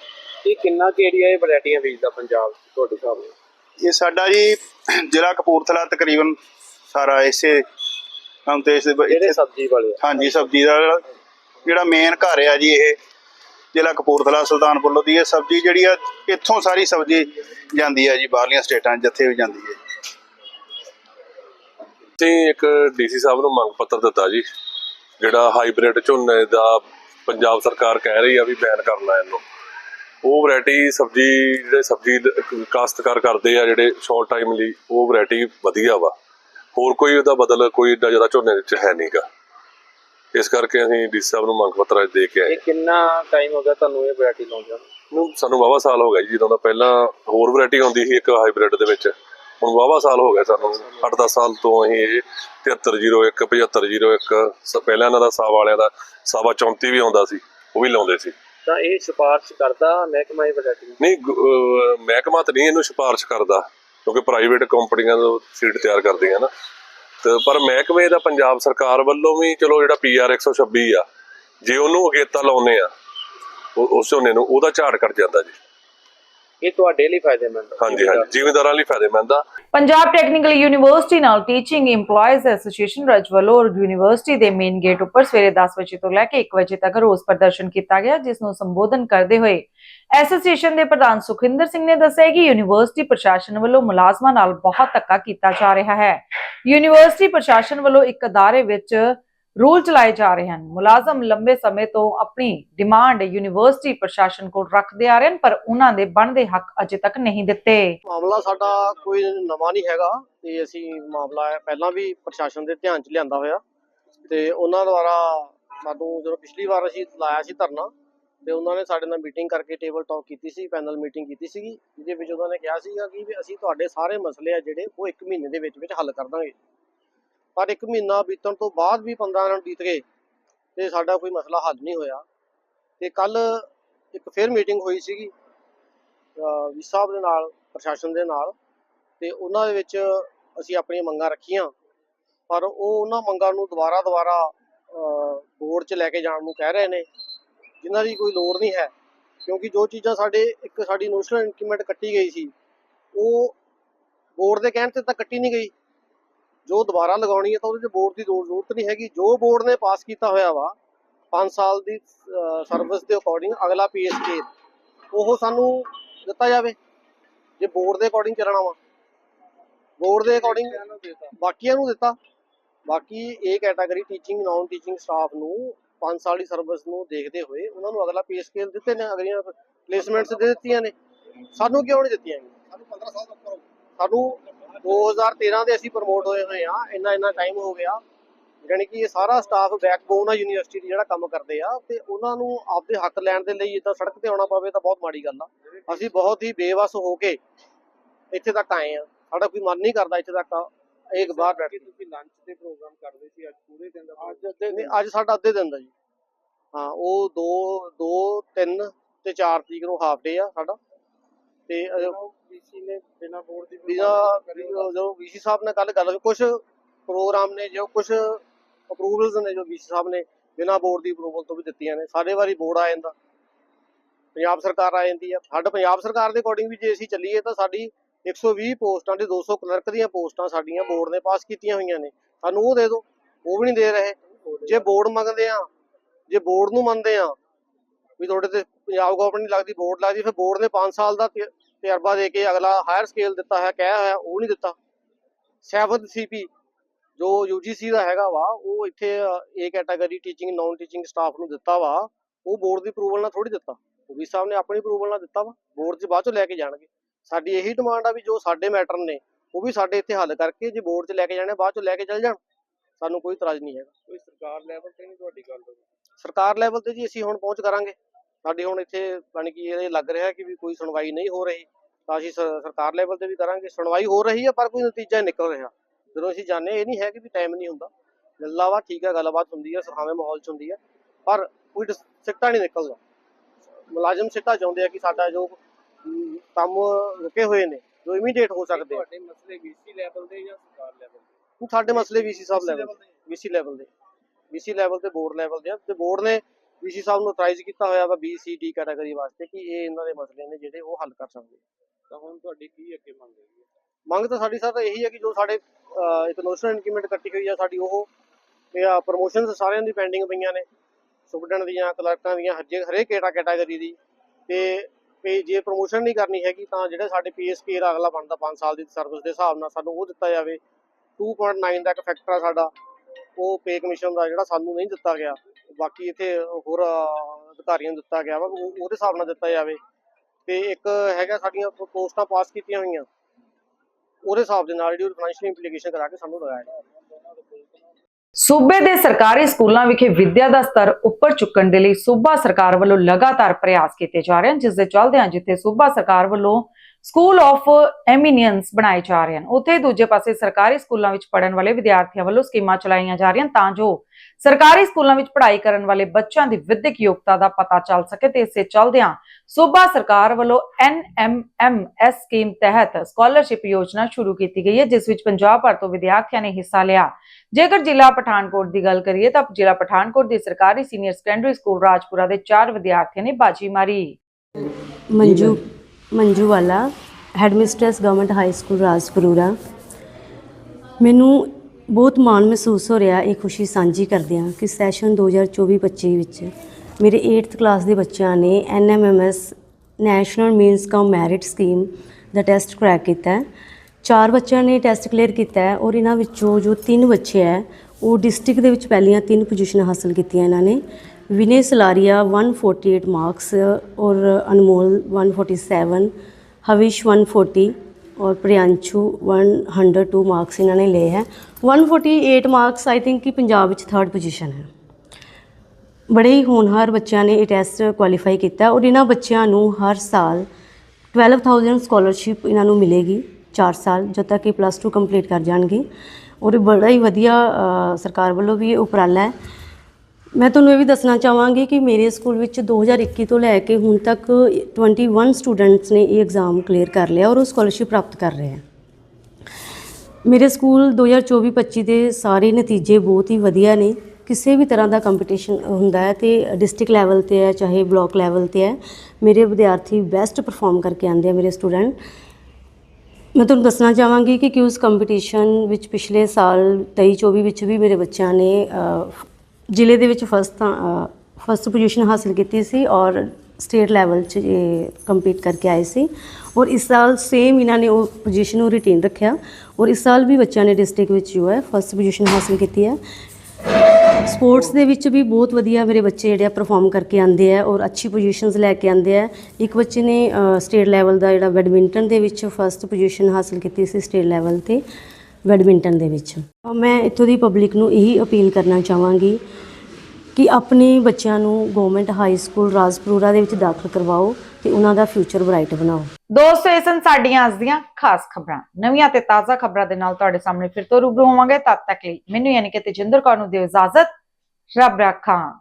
S6: ਇਹ ਕਿੰਨਾ ਕੁ ਏਰੀਆ ਇਹ ਵੈਰਾਈਟੀਆਂ ਬੀਜਦਾ ਪੰਜਾਬ ਤੁਹਾਡੇ ਹਿਸਾਬ ਨਾਲ?
S11: ਇਹ ਸਾਡਾ ਜੀ ਜ਼ਿਲ੍ਹਾ ਕਪੂਰਥਲਾ ਤਕਰੀਬਨ ਸਾਰਾ ਇਸੇ ਹਮ ਤੇ ਇਸ
S6: ਸਬਜ਼ੀ ਵਾਲੇ
S11: ਹਾਂਜੀ ਸਬਜ਼ੀ ਦਾ ਜਿਹੜਾ ਮੇਨ ਘਰ ਆ ਜੀ ਇਹ। ਜ਼ਿਲ੍ਹਾ ਕਪੂਰਥਲਾ, ਸੁਲਤਾਨਪੁਰ ਲੋਧੀ ਇਹ ਸਬਜ਼ੀ ਜਿਹੜੀ ਆ, ਇੱਥੋਂ ਸਾਰੀ ਸਬਜ਼ੀ ਜਾਂਦੀ ਆ ਜੀ, ਬਾਹਰਲੀਆਂ ਸਟੇਟਾਂ ਜਿੱਥੇ ਵੀ ਜਾਂਦੀ ਹੈ
S12: ਤੇ ਇੱਕ ਡੀਸੀ ਸਾਹਿਬ ਨੂੰ ਮੰਗ ਪੱਤਰ ਦਿੱਤਾ ਜੀ, ਜਿਹੜਾ ਹਾਈਬ੍ਰਿਡ ਝੋਨੇ ਦਾ ਪੰਜਾਬ ਸਰਕਾਰ ਕਹਿ ਰਹੀ ਆ ਵੀ ਬੈਨ ਕਰਨਾ ਇਹਨੂੰ। ਉਹ ਵੈਰਾਈਟੀ ਸਬਜ਼ੀ, ਜਿਹੜੇ ਸਬਜ਼ੀ ਕਾਸ਼ਤਕਾਰ ਕਰਦੇ ਆ, ਜਿਹੜੇ ਸ਼ਾਰਟ ਟਾਈਮ ਲਈ, ਉਹ ਵੈਰਾਈਟੀ ਵਧੀਆ ਵਾ। ਹੋਰ ਕੋਈ ਉਹਦਾ ਬਦਲ, ਕੋਈ ਏਡਾ ਜ਼ਿਆਦਾ ਝੋਨੇ ਵਿੱਚ ਹੈ ਨਹੀਂਗਾ ਇਸ ਕਰਕੇ ਅਸੀਂ ਡੀਸੀ ਸਾਹਿਬ ਨੂੰ ਮੰਗ ਪੱਤਰ ਅੱਜ ਦੇ ਕੇ ਆਏ
S6: ਇਹ ਕਿੰਨਾ ਟਾਈਮ ਹੋ ਗਿਆ ਤੁਹਾਨੂੰ ਇਹ ਵੈਰਾਈਟੀ ਲਾਉਂਦਿਆਂ ਨੂੰ
S12: ਸਾਨੂੰ ਵਾਵਾ ਸਾਲ ਹੋ ਗਿਆ ਜੀ ਜਦੋਂ ਦਾ ਪਹਿਲਾਂ ਹੋਰ ਵੈਰਾਈਟੀ ਆਉਂਦੀ ਸੀ ਇੱਕ ਹਾਈਬ੍ਰਿਡ ਦੇ ਵਿੱਚ। ਹੁਣ ਵਾਵਾ ਸਾਲ ਹੋ ਗਏ ਸਾਨੂੰ। 8-10 ਸਾਲ ਤੋਂ ਅਸੀਂ ਇਹ 7301 7501 ਸ- ਪਹਿਲਾਂ ਇਹਨਾਂ ਦਾ ਸਾਵਾ ਵਾਲਿਆਂ ਦਾ ਸਾਵਾ 34 ਵੀ ਆਉਂਦਾ ਸੀ ਉਹ ਵੀ ਲਾਉਂਦੇ ਸੀ।
S6: ਤਾਂ ਇਹ ਸਿਫਾਰਿਸ਼ ਕਰਦਾ ਮਹਿਕਮਾ ਇਹ ਵੈਰਾਈਟੀ
S12: ਨਹੀਂ ਮਹਿਕਮਾ ਤਾਂ ਨਹੀਂ ਇਹਨੂੰ ਸਿਫਾਰਿਸ਼ ਕਰਦਾ ਕਿਉਂਕਿ ਪ੍ਰਾਈਵੇਟ ਕੰਪਨੀਆਂ ਤੋਂ ਸੀਟ ਤਿਆਰ ਕਰਦੀਆਂ ਨਾ। ਤੇ ਪਰ ਮਹਿਕਮੇ ਦਾ ਪੰਜਾਬ ਸਰਕਾਰ ਵੱਲੋਂ ਵੀ ਚਲੋ ਜਿਹੜਾ ਪੀਆਰ 126 ਆ, ਜੇ ਉਹਨੂੰ ਅਗੇਤਾ ਲਾਉਨੇ ਆ ਉਸ ਝੋਨੇ ਨੂੰ ਉਹਦਾ ਝਾੜ ਕੱਟ ਜਾਂਦਾ ਜੀ।
S6: ਇਹ ਤੁਹਾਡੇ ਲਈ ਫਾਇਦੇਮੰਦ ਹੈ
S12: ਹਾਂਜੀ ਹਾਂਜੀ ਜ਼ਿਮੀਂਦਾਰਾਂ ਲਈ ਫਾਇਦੇਮੰਦ ਆ।
S1: ਪੰਜਾਬ ਟੈਕਨੀਕਲ ਯੂਨੀਵਰਸਿਟੀ ਨਾਲ ਟੀਚਿੰਗ EMPLOYEES ਐਸੋਸੀਏਸ਼ਨ ਰਜ ਵੱਲੋਂ ਯੂਨੀਵਰਸਿਟੀ ਦੇ ਮੇਨ ਗੇਟ ਉੱਪਰ ਸਵੇਰੇ 10 ਵਜੇ ਤੋਂ ਲੈ ਕੇ 1 ਵਜੇ ਤੱਕ ਰੋਸ ਪ੍ਰਦਰਸ਼ਨ ਕੀਤਾ ਗਿਆ ਜਿਸ ਨੂੰ ਸੰਬੋਧਨ ਕਰਦੇ ਹੋਏ ਐਸੋਸੀਏਸ਼ਨ ਦੇ ਪ੍ਰਧਾਨ ਸੁਖਿੰਦਰ ਸਿੰਘ ਨੇ ਦੱਸਿਆ ਕਿ ਯੂਨੀਵਰਸਿਟੀ ਪ੍ਰਸ਼ਾਸਨ ਵੱਲੋਂ ਮੁਲਾਜ਼ਮਾਂ ਨਾਲ ਬਹੁਤ ਧੱਕਾ ਕੀਤਾ ਜਾ ਰਿਹਾ ਹੈ। ਯੂਨੀਵਰਸਿਟੀ ਪ੍ਰਸ਼ਾਸਨ ਵੱਲੋਂ ਇੱਕ ਅਦਾਰੇ ਵਿੱਚ ਰੂਲ ਚਲਾਏ ਜਾ ਰਹੇ ਹਨ। ਮੁਲਾਜ਼ਮ ਲੰਬੇ ਸਮੇਂ ਤੋਂ ਆਪਣੀ ਡਿਮਾਂਡ ਯੂਨੀਵਰਸਿਟੀ ਪ੍ਰਸ਼ਾਸਨ ਕੋਲ ਰੱਖਦੇ ਆ ਰਹੇ ਹਨ, ਪਰ ਉਹਨਾਂ ਦੇ ਬਣਦੇ ਹੱਕ ਅਜੇ ਤੱਕ ਨਹੀਂ ਦਿੱਤੇ।
S13: ਮਾਮਲਾ ਸਾਡਾ ਕੋਈ ਨਵਾਂ ਨਹੀਂ ਹੈਗਾ ਤੇ ਅਸੀਂ ਮਾਮਲਾ ਪਹਿਲਾਂ ਵੀ ਪ੍ਰਸ਼ਾਸਨ ਦੇ ਧਿਆਨ 'ਚ ਲਿਆਂਦਾ ਹੋਇਆ ਤੇ ਉਹਨਾਂ ਦੁਆਰਾ ਸਾਨੂੰ ਜਦੋਂ ਪਿਛਲੀ ਵਾਰ ਅਸੀਂ ਲਾਇਆ ਸੀ ਧਰਨਾ ਤੇ ਉਹਨਾਂ ਨੇ ਸਾਡੇ ਨਾਲ ਮੀਟਿੰਗ ਕਰਕੇ ਟੇਬਲ ਟਾਕ ਕੀਤੀ ਸੀ ਪੈਨਲ ਮੀਟਿੰਗ ਕੀਤੀ ਸੀਗੀ, ਜਿਹਦੇ ਵਿੱਚ ਉਹਨਾਂ ਨੇ ਕਿਹਾ ਸੀਗਾ ਕਿ ਅਸੀਂ ਤੁਹਾਡੇ ਸਾਰੇ ਮਸਲੇ ਆ ਜਿਹੜੇ ਉਹ 1 ਮਹੀਨੇ ਦੇ ਵਿੱਚ ਵਿੱਚ ਹੱਲ ਕਰ ਦਾਂਗੇ। ਪਰ ਇੱਕ ਮਹੀਨਾ ਬੀਤਣ ਤੋਂ ਬਾਅਦ ਵੀ 15 ਦਿਨ ਬੀਤ ਗਏ ਤੇ ਸਾਡਾ ਕੋਈ ਮਸਲਾ ਹੱਲ ਨਹੀਂ ਹੋਇਆ। ਤੇ ਕੱਲ ਇੱਕ ਫਿਰ ਮੀਟਿੰਗ ਹੋਈ ਸੀਗੀ ਵੀ ਸਾਹਿਬ ਦੇ ਨਾਲ, ਪ੍ਰਸ਼ਾਸਨ ਦੇ ਨਾਲ ਤੇ ਉਹਨਾਂ ਦੇ ਵਿੱਚ ਅਸੀਂ ਆਪਣੀਆਂ ਮੰਗਾਂ ਰੱਖੀਆਂ। ਪਰ ਉਹ ਉਹਨਾਂ ਮੰਗਾਂ ਨੂੰ ਦੁਬਾਰਾ ਦੁਬਾਰਾ ਬੋਰਡ 'ਚ ਲੈ ਕੇ ਜਾਣ ਨੂੰ ਕਹਿ ਰਹੇ ਨੇ, ਜਿਨ੍ਹਾਂ ਦੀ ਕੋਈ ਲੋੜ ਨਹੀਂ ਹੈ। ਕਿਉਂਕਿ ਜੋ ਚੀਜ਼ਾਂ ਸਾਡੇ, ਇੱਕ ਸਾਡੀ ਨੋਸ਼ਨਲ ਇੰਕਰੀਮੈਂਟ ਕੱਟੀ ਗਈ ਸੀ, ਉਹ ਬੋਰਡ ਦੇ ਕਹਿਣ ਤੇ ਤਾਂ ਕੱਟੀ ਨਹੀਂ ਗਈ। ਜੋ ਦੁਬਾਰਾ ਲਗਾਉਣੀ ਹੈ ਤਾਂ ਉਹਦੇ 'ਚ ਬੋਰਡ ਦੀ ਜ਼ਰੂਰਤ ਨਹੀਂ ਹੈਗੀ। ਜੋ ਬੋਰਡ ਨੇ ਪਾਸ ਕੀਤਾ ਹੋਇਆ ਵਾ 5 ਸਾਲ ਦੀ ਸਰਵਿਸ ਦੇ ਅਕੋਰਡਿੰਗ ਅਗਲਾ ਪੀਐਸਕੇ ਉਹ ਸਾਨੂੰ ਦਿੱਤਾ ਜਾਵੇ, ਜੇ ਬੋਰਡ ਦੇ ਅਕੋਰਡਿੰਗ ਚੱਲਣਾ ਵਾ। ਬੋਰਡ ਦੇ ਅਕੋਰਡਿੰਗ ਬਾਕੀਆਂ ਨੂੰ ਦਿੱਤਾ। ਬਾਕੀ ਇਹ category teaching non teaching staff ਨੂੰ 5 ਸਾਲ ਦੀ ਸਰਵਿਸ ਨੂੰ ਦੇਖਦੇ ਹੋਏ ਉਹਨਾਂ ਨੂੰ ਅਗਲਾ ਪੇ ਸਕੇਲ ਦਿੱਤੇ ਨੇ, ਅਗਲੀਆਂ ਪਲੇਸਮੈਂਟਸ ਦੇ ਦਿੱਤੀਆਂ ਨੇ। ਸਾਨੂੰ ਕਿਉਂ ਨਹੀਂ ਦਿੱਤੀਆਂ ਸਾਨੂੰ 15 ਸਾਲ ਤੋਂ ਸਾਨੂੰ 2013 ਦੇ ਅਸੀਂ ਪ੍ਰਮੋਟ ਹੋਏ ਹੋਏ ਆ ਇੰਨਾ ਇੰਨਾ ਟਾਈਮ ਹੋ ਗਿਆ। ਯਾਨੀ ਕਿ ਇਹ ਸਾਰਾ ਸਟਾਫ ਬੈਕਬੋਨ ਆ ਯੂਨੀਵਰਸਿਟੀ ਦੀ ਜਿਹੜਾ ਕੰਮ ਕਰਦੇ ਆ ਤੇ ਉਹਨਾਂ ਨੂੰ ਆਪਦੇ ਹੱਕ ਲੈਣ ਦੇ ਲਈ ਇਦਾਂ ਸੜਕ ਤੇ ਆਉਣਾ ਪਵੇ ਤਾਂ ਬਹੁਤ ਮਾੜੀ ਗੱਲ ਆ। ਅਸੀਂ ਬਹੁਤ ਹੀ ਬੇਵਸ ਹੋ ਕੇ ਇੱਥੇ ਤੱਕ ਆਏ ਆ। ਸਾਡਾ ਕੋਈ ਮਨ ਨਹੀਂ ਕਰਦਾ ਇੱਥੇ ਤੱਕ ਇੱਕ ਬਾਹਰ ਬੈਠ ਕੇ।
S6: ਤੁਸੀਂ ਲੰਚ ਦੇ ਪ੍ਰੋਗਰਾਮ ਕਰਦੇ ਸੀ ਅੱਜ ਪੂਰੇ ਦਿਨ ਦਾ
S13: ਅੱਜ ਅੱਧੇ ਨਹੀਂ ਅੱਜ ਸਾਡਾ ਅੱਧੇ ਦਿਨ ਦਾ ਜੀ। ਹਾਂ ਉਹ 2 2 3 ਤੇ 4 ਤਰੀਕ ਨੂੰ ਹਾਫ ਡੇ ਆ ਸਾਡਾ। ਤੇ
S6: ਬੀਸੀ ਨੇ ਬਿਨਾ ਬੋਰਡ ਦੀ
S13: ਵੀਜ਼ਾ ਜੋ ਵੀਸੀ ਸਾਹਿਬ ਨਾਲ ਕੱਲ ਗੱਲ ਕੁਝ ਪ੍ਰੋਗਰਾਮ ਨੇ ਜੋ ਕੁਝ ਅਪਰੂਵਲਸ ਨੇ ਜੋ ਵੀਸੀ ਸਾਹਿਬ ਨੇ ਬਿਨਾ ਬੋਰਡ ਦੀ ਅਪਰੂਵਲ ਤੋਂ ਵੀ ਦਿੱਤੀਆਂ ਨੇ, ਸਾਡੇ ਵਾਰੀ ਬੋਰਡ ਆ ਜਾਂਦਾ। ਪੰਜਾਬ ਸਰਕਾਰ ਆ ਜਾਂਦੀ ਆ। ਸਾਡਾ ਪੰਜਾਬ ਸਰਕਾਰ ਦੇ ਅਕੋਰਡਿੰਗ ਵੀ ਜੇ ਅਸੀਂ ਚੱਲੀਏ ਤਾਂ ਸਾਡੀ 120 ਪੋਸਟਾਂ ਦੇ 200 ਕਲਰਕ ਦੀਆਂ ਪੋਸਟਾਂ ਸਾਡੀਆਂ ਬੋਰਡ ਨੇ ਪਾਸ ਕੀਤੀਆਂ ਹੋਈਆਂ ਨੇ। ਸਾਨੂੰ ਉਹ ਦੇ ਦਿਓ ਉਹ ਵੀ ਨਹੀਂ ਦੇ ਰਹੇ। ਜੇ ਬੋਰਡ ਮੰਗਦੇ ਆ, ਜੇ ਬੋਰਡ ਨੂੰ ਮੰਨਦੇ ਆ, ਵੀ ਤੁਹਾਡੇ ਤੇ ਪੰਜਾਬ ਗਵਰਨਮੈਂਟ ਨਹੀਂ ਲੱਗਦੀ, ਬੋਰਡ ਲੱਗਦੀ, ਫਿਰ ਬੋਰਡ ਨੇ 5 ਸਾਲ ਦਾ ਤਜਰਬਾ ਦੇ ਕੇ ਅਗਲਾ ਹਾਇਰ ਸਕੇਲ ਦਿੱਤਾ ਹੈ ਕਿਹਾ ਹੋਇਆ ਉਹ ਨਹੀਂ ਦਿੱਤਾ। 7th ਸੀਪੀ ਜੋ ਯੂਜੀਸੀ ਦਾ ਹੈਗਾ ਵਾ ਉਹ ਇੱਥੇ ਏ category teaching non teaching staff ਨੂੰ ਦਿੱਤਾ ਵਾ ਉਹ ਬੋਰਡ ਦੀ ਅਪਰੂਵਲ ਨਾਲ ਥੋੜੀ ਦਿੱਤਾ। ਵੀ ਸਾਹਿਬ ਨੇ ਆਪਣੀ ਅਪਰੂਵਲ ਨਾਲ ਦਿੱਤਾ ਵਾ ਬੋਰਡ 'ਚ ਬਾਅਦ ਚੋਂ ਲੈ ਕੇ ਜਾਣਗੇ। ਸਾਡੀ ਇਹੀ ਡਿਮਾਂਡ ਆ ਵੀ ਜੋ ਸਾਡੇ ਮੈਟਰ ਨੇ ਉਹ ਵੀ ਸਾਡੇ ਇੱਥੇ ਹੱਲ ਕਰਕੇ ਜੇ ਬੋਰਡ 'ਚ ਲੈ ਕੇ ਜਾਣੇ ਬਾਅਦ ਚੋਂ ਲੈ ਕੇ ਚੱਲ ਜਾਣ। ਸਾਨੂੰ ਕੋਈ ਇਤਰਾਜ਼ ਨਹੀਂ ਹੈਗਾ।
S6: ਕੋਈ ਸਰਕਾਰ ਲੈਵਲ ਤੇ ਨਹੀਂ ਤੁਹਾਡੀ ਗੱਲ?
S13: ਸਰਕਾਰ ਲੈਵਲ ਤੇ ਜੀ ਅਸੀਂ ਹੁਣ ਪਹੁੰਚ ਕਰਾਂਗੇ। ਸਾਡੀ ਹੁਣ ਇੱਥੇ ਯਾਨੀ ਕਿ ਇਹ ਲੱਗ ਰਿਹਾ ਕਿ ਵੀ ਕੋਈ ਸੁਣਵਾਈ ਨਹੀਂ ਹੋ ਰਹੀ। ਤਾਂ ਅਸੀਂ ਸਰਕਾਰ ਲੈਵਲ ਤੇ ਵੀ ਕਰਾਂਗੇ। ਸੁਣਵਾਈ ਹੋ ਰਹੀ ਹੈ ਪਰ ਕੋਈ ਨਤੀਜਾ ਨਿਕਲ ਰਿਹਾ। ਜਦੋਂ ਅਸੀਂ ਜਾਣਦੇ ਇਹ ਨਹੀਂ ਹੈ ਕਿ ਵੀ ਟਾਈਮ ਨਹੀਂ ਹੁੰਦਾ। ਮਿਲਦਾ ਵਾ ਠੀਕ ਹੈ ਗੱਲਬਾਤ ਹੁੰਦੀ ਹੈ ਸੁਖਾਵੇਂ ਮਾਹੌਲ 'ਚ ਹੁੰਦੀ ਹੈ ਪਰ ਕੋਈ ਸਿੱਟਾ ਨਹੀਂ ਨਿਕਲਦਾ। ਮੁਲਾਜ਼ਮ ਸਿੱਟਾ ਚਾਹੁੰਦੇ ਆ ਕਿ ਸਾਡਾ ਜੋ ਕੰਮ ਰੁਕੇ ਹੋਏ ਨੇ ਜੋ ਇਮੀਡੀਏਟ ਹੋ ਸਕਦੇ ਆ।
S6: ਤੁਹਾਡੇ ਮਸਲੇ ਬੀਸੀ ਲੈਵਲ ਦੇ ਜਾਂ ਸਰਕਾਰ ਲੈਵਲ ਦੇ?
S13: ਸਾਡੇ ਮਸਲੇ ਵੀਸੀ ਸਾਹਿਬ ਲੈਵਲ ਵੀਸੀ ਲੈਵਲ ਦੇ। ਵੀਸੀ ਲੈਵਲ ਤੇ ਬੋਰਡ ਲੈਵਲ ਦੇ ਤੇ ਬੋਰਡ ਨੇ ਵੀਸੀ ਸਾਹਿਬ ਨੂੰ ਅਥਰਾਈਜ਼ ਕੀਤਾ ਹੋਇਆ ਵਾ ਬੀ ਸੀ ਡੀ ਕੈਟਾਗਰੀ ਵਾਸਤੇ ਕਿ ਇਹ ਇਹਨਾਂ ਦੇ ਮਸਲੇ ਨੇ ਜਿਹੜੇ ਉਹ ਹੱਲ ਕਰ ਸਕਦੇ
S6: ਤਾਂ ਹੁਣ ਤੁਹਾਡੀ ਕੀ ਅੱਗੇ ਮੰਗ ਹੈਗੀ ਹੈ?
S13: ਮੰਗ ਤਾਂ ਸਾਡੀ ਸਰ ਇਹੀ ਹੈ ਕਿ ਜੋ ਸਾਡੇ ਅਹ, ਇੱਕ ਨੋਸ਼ਨਲ ਇੰਕਰੀਮੈਂਟ ਕੱਟੀ ਹੋਈ ਆ ਸਾਡੀ ਉਹ ਤੇ ਪ੍ਰੋਮੋਸ਼ਨਸ ਸਾਰਿਆਂ ਦੀ ਪੈਂਡਿੰਗ ਪਈਆਂ ਨੇ। ਸੁਪਰਡੈਂਟ ਦੀਆਂ ਕਲਰਕਾਂ ਦੀਆਂ ਹਰਜੇ ਹਰੇਕ ਕੈਟਾ ਕੈਟਾਗਰੀ ਦੀ। ਤੇ ਜੇ ਪ੍ਰੋਮੋਸ਼ਨ ਨਹੀਂ ਕਰਨੀ ਹੈਗੀ ਤਾਂ ਜਿਹੜੇ ਸਾਡੇ ਪੀਐਸਕੇ ਦਾ ਅਗਲਾ ਬਣਦਾ 5 ਸਾਲ ਦੀ ਸਰਵਿਸ ਦੇ ਹਿਸਾਬ ਨਾਲ ਸਾਨੂੰ ਉਹ ਦਿੱਤਾ ਜਾਵੇ। 2.9 ਦਾ ਇੱਕ ਫੈਕਟਰ ਆ ਸਾਡਾ। ਉਹ ਪੇ ਕਮਿਸ਼ਨ ਦਾ ਜਿਹੜਾ ਸਾਨੂੰ ਨਹੀਂ ਦਿੱਤਾ ਗਿਆ। ਬਾਕੀ ਇੱਥੇ ਹੋਰ ਅਧਿਕਾਰੀਆਂ ਨੂੰ ਦਿੱਤਾ ਗਿਆ ਵਾ, ਉਹ- ਉਹਦੇ ਹਿਸਾਬ ਨਾਲ ਦਿੱਤਾ ਜਾਵੇ। ਤੇ ਇੱਕ ਹੈਗਾ ਸਾਡੀਆਂ ਪੋ- ਪੋਸਟਾਂ ਪਾਸ ਕੀਤੀਆਂ ਹੋਈਆਂ। ਉਹਦੇ ਹਿਸਾਬ ਦੇ ਨਾਲ ਜਿਹੜੀ ਫਾਈਨੈਂਸ਼ੀਅਲ ਇੰਪਲੀਕੇਸ਼ਨ ਕਰਾ ਕੇ ਸਾਨੂੰ ਲਗਾਇਆ ਜਾਵੇ
S1: ਸੂਬੇ ਦੇ ਸਰਕਾਰੀ ਸਕੂਲਾਂ ਵਿਖੇ ਵਿੱਦਿਆ ਦਾ ਸਤਰ ਉੱਪਰ ਚੁੱਕਣ ਦੇ ਲਈ ਸੂਬਾ ਸਰਕਾਰ ਵੱਲੋਂ ਲਗਾਤਾਰ ਪ੍ਰਯਾਸ ਕੀਤੇ ਜਾ ਰਹੇ ਹਨ, ਜਿਸ ਦੇ ਚੱਲਦਿਆਂ ਜਿੱਥੇ ਸੂਬਾ ਸਰਕਾਰ ਵੱਲੋਂ ਸਕੂਲ ਆਫ ਐਮੀਨੀਅੰਸ ਬਣਾਏ ਜਾ ਰਹੇ ਹਨ। ਉੱਥੇ ਦੂਜੇ ਪਾਸੇ ਸਰਕਾਰੀ ਸਕੂਲਾਂ ਵਿੱਚ ਪੜ੍ਹਨ ਵਾਲੇ ਵਿਦਿਆਰਥੀਆਂ ਵੱਲੋਂ ਸਕੀਮਾਂ ਚਲਾਈਆਂ ਜਾ ਰਹੀਆਂ ਤਾਂ ਜੋ ਸਰਕਾਰੀ ਸਕੂਲਾਂ ਵਿੱਚ ਪੜ੍ਹਾਈ ਕਰਨ ਵਾਲੇ ਬੱਚਿਆਂ ਦੀ ਵਿਦਿਅਕ ਯੋਗਤਾ ਦਾ ਪਤਾ ਚੱਲ ਸਕੇ ਤੇ ਇਸੇ ਚੱਲਦਿਆਂ ਸੂਬਾ ਸਰਕਾਰ ਵੱਲੋਂ ਐਨਐਮਐਮਐਸ ਸਕੀਮ ਤਹਿਤ ਸਕਾਲਰਸ਼ਿਪ ਯੋਜਨਾ ਸ਼ੁਰੂ ਕੀਤੀ ਗਈ ਹੈ, ਜਿਸ ਵਿੱਚ ਪੰਜਾਬ ਭਰ ਤੋਂ ਵਿਦਿਆਰਥੀਆਂ ਨੇ ਹਿੱਸਾ ਲਿਆ। ਜੇਕਰ ਜ਼ਿਲ੍ਹਾ ਪਠਾਨਕੋਟ ਦੀ ਗੱਲ ਕਰੀਏ ਤਾਂ ਜ਼ਿਲ੍ਹਾ ਪਠਾਨਕੋਟ ਦੀ ਸਰਕਾਰੀ ਸੀਨੀਅਰ ਸੈਕੰਡਰੀ ਸਕੂਲ ਰਾਜਪੁਰਾ ਦੇ ਚਾਰ ਵਿਦਿਆਰਥੀਆਂ ਨੇ ਬਾਜੀ ਮਾਰੀ।
S14: ਮੰਜੂ ਮੰਜੂ ਵਾਲਾ head mistress government high school Rajpura ਮੈਨੂੰ ਬਹੁਤ ਮਾਣ ਮਹਿਸੂਸ ਹੋ ਰਿਹਾ, ਇਹ ਖੁਸ਼ੀ ਸਾਂਝੀ ਕਰਦਿਆਂ ਕਿ ਸੈਸ਼ਨ 2024-25 ਵਿੱਚ ਮੇਰੇ 8th ਕਲਾਸ ਦੇ ਬੱਚਿਆਂ ਨੇ NMMS national means cum merit scheme ਦਾ ਟੈਸਟ ਕਰੈਕ ਕੀਤਾ ਹੈ। ਚਾਰ ਬੱਚਿਆਂ ਨੇ ਟੈਸਟ ਕਲੀਅਰ ਕੀਤਾ ਹੈ ਔਰ ਇਹਨਾਂ ਵਿੱਚੋਂ ਜੋ ਤਿੰਨ ਬੱਚੇ ਹੈ, ਉਹ ਡਿਸਟ੍ਰਿਕਟ ਦੇ ਵਿੱਚ ਪਹਿਲੀਆਂ ਤਿੰਨ ਪੋਜੀਸ਼ਨਾਂ ਹਾਸਲ ਕੀਤੀਆਂ ਇਹਨਾਂ ਨੇ। ਵਿਨੇ ਸਲਾਰੀਆ 148 ਮਾਰਕਸ ਔਰ ਅਨਮੋਲ 147 ਹਵਿਸ਼ 140 ਔਰ ਪ੍ਰਿयांशु 102 ਮਾਰਕਸ ਇਹਨਾਂ ਨੇ ਲਏ ਹੈ। 148 ਮਾਰਕਸ ਆਈ ਥਿੰਕ ਕਿ ਪੰਜਾਬ ਵਿੱਚ ਥਰਡ ਪੋਜੀਸ਼ਨ ਹੈ। ਬੜੇ ਹੀ ਹੋਣਹਾਰ ਬੱਚਿਆਂ ਨੇ ਇਹ ਟੈਸਟ ਕੁਆਲੀਫਾਈ ਕੀਤਾ ਔਰ ਇਹਨਾਂ ਬੱਚਿਆਂ ਨੂੰ ਹਰ ਸਾਲ 12000 ਸਕਾਲਰਸ਼ਿਪ ਇਹਨਾਂ ਨੂੰ ਮਿਲੇਗੀ 4 ਸਾਲ, ਜਦ ਤੱਕ ਇਹ ਪਲੱਸ 2 ਕੰਪਲੀਟ ਕਰ ਜਾਣਗੇ। ਔਰ ਬੜਾ ਹੀ ਵਧੀਆ ਸਰਕਾਰ ਵੱਲੋਂ ਵੀ ਇਹ ਉਪਰਾਲਾ ਹੈ। ਮੈਂ ਤੁਹਾਨੂੰ ਇਹ ਵੀ ਦੱਸਣਾ ਚਾਹਾਂਗੀ ਕਿ ਮੇਰੇ ਸਕੂਲ ਵਿੱਚ 2021 ਤੋਂ ਲੈ ਕੇ ਹੁਣ ਤੱਕ 21 ਸਟੂਡੈਂਟਸ ਨੇ ਇਹ ਐਗਜ਼ਾਮ ਕਲੀਅਰ ਕਰ ਲਿਆ ਔਰ ਉਹ ਸਕਾਲਰਸ਼ਿਪ ਪ੍ਰਾਪਤ ਕਰ ਰਹੇ ਹਨ ਮੇਰੇ ਸਕੂਲ 2024-25 ਦੇ ਸਾਰੇ ਨਤੀਜੇ ਬਹੁਤ ਹੀ ਵਧੀਆ ਨੇ। ਕਿਸੇ ਵੀ ਤਰ੍ਹਾਂ ਦਾ ਕੰਪੀਟੀਸ਼ਨ ਹੁੰਦਾ ਹੈ ਤੇ ਡਿਸਟ੍ਰਿਕਟ ਲੈਵਲ ਤੇ ਹੈ, ਚਾਹੇ ਬਲਾਕ ਲੈਵਲ ਤੇ ਹੈ, ਮੇਰੇ ਵਿਦਿਆਰਥੀ ਬੈਸਟ ਪਰਫਾਰਮ ਕਰਕੇ ਆਉਂਦੇ ਆ ਮੇਰੇ ਸਟੂਡੈਂਟ ਮੈਂ ਤੁਹਾਨੂੰ ਦੱਸਣਾ ਚਾਹਾਂਗੀ ਕਿ ਕਿਉਂ ਉਸ ਕੰਪੀਟੀਸ਼ਨ ਵਿੱਚ ਪਿਛਲੇ ਸਾਲ 23-24 ਵਿੱਚ ਵੀ ਮੇਰੇ ਬੱਚਿਆਂ ਨੇ ਜ਼ਿਲ੍ਹੇ ਦੇ ਵਿੱਚ ਫਸਟ ਫਸਟ ਪੋਜੀਸ਼ਨ ਹਾਸਲ ਕੀਤੀ ਸੀ ਔਰ ਸਟੇਟ ਲੈਵਲ 'ਚ ਇਹ ਕੰਪੀਟ ਕਰਕੇ ਆਏ ਸੀ। ਔਰ ਇਸ ਸਾਲ ਸੇਮ ਇਹਨਾਂ ਨੇ ਉਹ ਪੋਜੀਸ਼ਨ ਨੂੰ ਰਿਟੇਨ ਰੱਖਿਆ। ਔਰ ਇਸ ਸਾਲ ਵੀ ਬੱਚਿਆਂ ਨੇ ਡਿਸਟ੍ਰਿਕਟ ਵਿੱਚ ਜੋ ਹੈ ਫਸਟ ਪੋਜੀਸ਼ਨ ਹਾਸਲ ਕੀਤੀ ਹੈ। ਸਪੋਰਟਸ ਦੇ ਵਿੱਚ ਵੀ ਬਹੁਤ ਵਧੀਆ ਮੇਰੇ ਬੱਚੇ ਜਿਹੜੇ ਆ ਪਰਫਾਰਮ ਕਰਕੇ ਆਉਂਦੇ ਆ ਔਰ ਅੱਛੀ ਪੋਜੀਸ਼ਨਸ ਲੈ ਕੇ ਆਉਂਦੇ ਆ। ਇੱਕ ਬੱਚੇ ਨੇ ਸਟੇਟ ਲੈਵਲ ਦਾ ਜਿਹੜਾ ਬੈਡਮਿੰਟਨ ਦੇ ਵਿੱਚ ਫਸਟ ਪੋਜੀਸ਼ਨ ਹਾਸਲ ਕੀਤੀ ਸੀ ਸਟੇਟ ਲੈਵਲ ਤੇ। ਬੈਡਮਿੰਟਨ ਦੇ ਵਿੱਚ। ਮੈਂ ਇੱਥੋਂ ਦੀ ਪਬਲਿਕ ਨੂੰ ਇਹੀ ਅਪੀਲ ਕਰਨਾ ਚਾਹਾਂਗੀ ਕਿ ਆਪਣੇ ਬੱਚਿਆਂ ਨੂੰ ਗਵਰਨਮੈਂਟ ਹਾਈ ਸਕੂਲ ਰਾਜਪੁਰਾ ਦੇ ਵਿੱਚ ਦਾਖਲ ਕਰਵਾਓ ਤੇ ਉਹਨਾਂ ਦਾ ਫਿਊਚਰ ਬ੍ਰਾਈਟ ਬਣਾਓ।
S1: ਦੋਸਤੋ ਇਹ ਸਨ ਸਾਡੀਆਂ ਅੱਜ ਦੀਆਂ ਖਾਸ ਖਬਰਾਂ। ਨਵੀਆਂ ਤੇ ਤਾਜ਼ਾ ਖਬਰਾਂ ਦੇ ਨਾਲ ਤੁਹਾਡੇ ਸਾਹਮਣੇ ਫਿਰ ਤੋਂ ਰੂਬਰੂ ਹੋਵਾਂਗੇ। ਤਦ ਤੱਕ ਲਈ ਮੈਨੂੰ ਯਾਨੀ ਕਿ ਤੇਜਿੰਦਰ ਕੌਰ ਨੂੰ ਦਿਓ ਇਜਾਜ਼ਤ। ਰੱਬ ਰਾਖਾ।